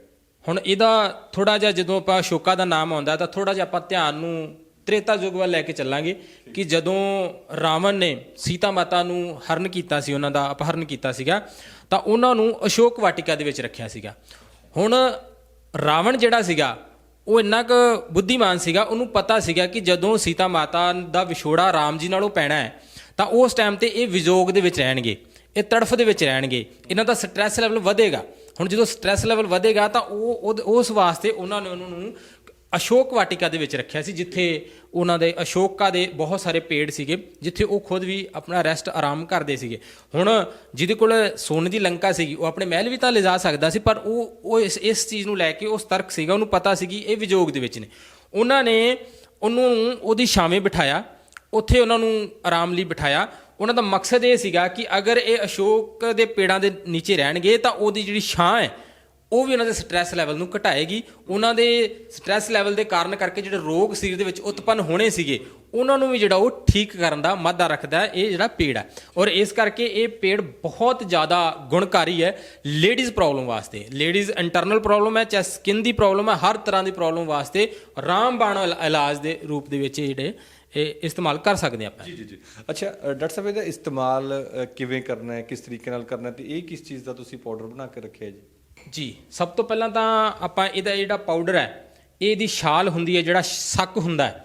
S2: ਹੁਣ ਇਹਦਾ ਥੋੜਾ ਜਿਹਾ ਜਦੋਂ ਆਪਾਂ ਅਸ਼ੋਕਾ ਦਾ ਨਾਮ ਆਉਂਦਾ ਤਾਂ ਥੋੜਾ ਜਿਹਾ ਆਪਾਂ ਧਿਆਨ ਨੂੰ ਤ੍ਰੇਤਾ ਯੁੱਗ ਵੱਲ ਲੈ ਕੇ ਚੱਲਾਂਗੇ ਕਿ ਜਦੋਂ ਰਾਵਣ ਨੇ ਸੀਤਾ ਮਾਤਾ ਨੂੰ ਹਰਨ ਕੀਤਾ ਸੀ, ਉਹਨਾਂ ਦਾ ਅਪਹਰਨ ਕੀਤਾ ਸੀਗਾ, ਤਾਂ ਉਹਨਾਂ ਨੂੰ ਅਸ਼ੋਕ ਵਾਟਿਕਾ ਦੇ ਵਿੱਚ ਰੱਖਿਆ ਸੀਗਾ। ਹੁਣ ਰਾਵਣ ਜਿਹੜਾ ਸੀਗਾ, ਉਹ ਇੰਨਾ ਕੁ ਬੁੱਧੀਮਾਨ ਸੀਗਾ, ਉਹਨੂੰ ਪਤਾ ਸੀਗਾ ਕਿ ਜਦੋਂ ਸੀਤਾ ਮਾਤਾ ਦਾ ਵਿਛੋੜਾ ਰਾਮ ਜੀ ਨਾਲੋਂ ਪੈਣਾ ਹੈ, ਤਾਂ ਉਸ ਟਾਈਮ ਤੇ ਇਹ ਵਿਜੋਗ ਦੇ ਵਿੱਚ ਰਹਿਣਗੇ, ਇਹ ਤੜਫ ਦੇ ਵਿੱਚ ਰਹਿਣਗੇ, ਇਹਨਾਂ ਦਾ ਸਟ੍ਰੈਸ ਲੈਵਲ ਵਧੇਗਾ। ਹੁਣ ਜਦੋਂ ਸਟ੍ਰੈਸ ਲੈਵਲ ਵਧੇਗਾ ਤਾਂ ਉਹ ਉਹਦ- ਉਸ ਵਾਸਤੇ ਉਹਨਾਂ ਨੇ ਉਹਨਾਂ ਨੂੰ ਅਸ਼ੋਕ ਵਾਟਿਕਾ ਦੇ ਵਿੱਚ ਰੱਖਿਆ ਸੀ, ਜਿੱਥੇ ਉਹਨਾਂ ਦੇ, ਅਸ਼ੋਕਾ ਦੇ ਬਹੁਤ ਸਾਰੇ ਪੇੜ ਸੀਗੇ, ਜਿੱਥੇ ਉਹ ਖੁਦ ਵੀ ਆਪਣਾ ਰੈਸਟ ਆਰਾਮ ਕਰਦੇ ਸੀਗੇ। ਹੁਣ ਜਿਹਦੇ ਕੋਲ ਸੋਨੇ ਦੀ ਲੰਕਾ ਸੀਗੀ, ਉਹ ਆਪਣੇ ਮਹਿਲ ਵੀ ਤਾਂ ਲਿਜਾ ਸਕਦਾ ਸੀ, ਪਰ ਉਹ ਉਹ ਇਸ ਇਸ ਚੀਜ਼ ਨੂੰ ਲੈ ਕੇ ਉਸ ਤਰਕ ਸੀਗਾ, ਉਹਨੂੰ ਪਤਾ ਸੀ ਕਿ ਇਹ ਵਿਜੋਗ ਦੇ ਵਿੱਚ ਨੇ। ਉਹਨਾਂ ਨੇ ਉਹਨੂੰ, ਉਹਦੀ ਛਾਵੇਂ ਬਿਠਾਇਆ, ਉੱਥੇ ਉਹਨਾਂ ਨੂੰ ਆਰਾਮ ਲਈ ਬਿਠਾਇਆ ਉਹਨਾਂ ਦਾ ਮਕਸਦ ਇਹ ਸੀਗਾ ਕਿ ਅਗਰ ਇਹ ਅਸ਼ੋਕ ਦੇ ਪੇੜਾਂ ਦੇ ਨੀਚੇ ਰਹਿਣਗੇ ਤਾਂ ਉਹਦੀ ਜਿਹੜੀ ਛਾਂ ਹੈ, ਉਹ ਵੀ ਉਹਨਾਂ ਦੇ ਸਟ੍ਰੈਸ ਲੈਵਲ ਨੂੰ ਘਟਾਏਗੀ। ਉਹਨਾਂ ਦੇ ਸਟ੍ਰੈਸ ਲੈਵਲ ਦੇ ਕਾਰਨ ਕਰਕੇ ਜਿਹੜੇ ਰੋਗ ਸਰੀਰ ਦੇ ਵਿੱਚ ਉਤਪੰਨ ਹੋਣੇ ਸੀਗੇ, ਉਹਨਾਂ ਨੂੰ ਵੀ ਜਿਹੜਾ ਉਹ ਠੀਕ ਕਰਨ ਦਾ ਮਾਦਾ ਰੱਖਦਾ ਇਹ ਜਿਹੜਾ ਪੇੜ ਹੈ। ਔਰ ਇਸ ਕਰਕੇ ਇਹ ਪੇੜ ਬਹੁਤ ਜ਼ਿਆਦਾ ਗੁਣਕਾਰੀ ਹੈ ਲੇਡੀਜ਼ ਪ੍ਰੋਬਲਮ ਵਾਸਤੇ। ਲੇਡੀਜ਼ ਇੰਟਰਨਲ ਪ੍ਰੋਬਲਮ ਹੈ, ਚਾਹੇ ਸਕਿਨ ਦੀ ਪ੍ਰੋਬਲਮ ਹੈ, ਹਰ ਤਰ੍ਹਾਂ ਦੀ ਪ੍ਰੋਬਲਮ ਵਾਸਤੇ ਰਾਮਬਾਣ ਇਲਾ- ਇਲਾਜ ਦੇ ਰੂਪ ਦੇ ਵਿੱਚ ਇਹ ਜਿਹੜੇ ਇਹ ਇਸਤੇਮਾਲ ਕਰ ਸਕਦੇ ਆਪਾਂ।
S1: ਜੀ ਜੀ ਜੀ। ਅੱਛਾ ਡਾਕਟਰ ਸਾਹਿਬ ਇਹਦਾ ਇਸਤੇਮਾਲ ਕਿਵੇਂ ਕਰਨਾ ਹੈ ਕਿਸ ਤਰੀਕੇ ਨਾਲ ਕਰਨਾ ਹੈ ਤੇ ਇਹ ਕਿਸ ਚੀਜ਼ ਦਾ ਤੁਸੀਂ ਪਾਊਡਰ ਬਣਾ ਕੇ ਰੱਖਿਆ ਜੀ?
S2: ਜੀ ਸਭ ਤੋਂ ਪਹਿਲਾਂ ਤਾਂ ਆਪਾਂ ਇਹਦਾ ਜਿਹੜਾ ਪਾਊਡਰ ਹੈ ਇਹਦੀ ਛਾਲ ਹੁੰਦੀ ਹੈ ਜਿਹੜਾ ਸੱਕ ਹੁੰਦਾ ਹੈ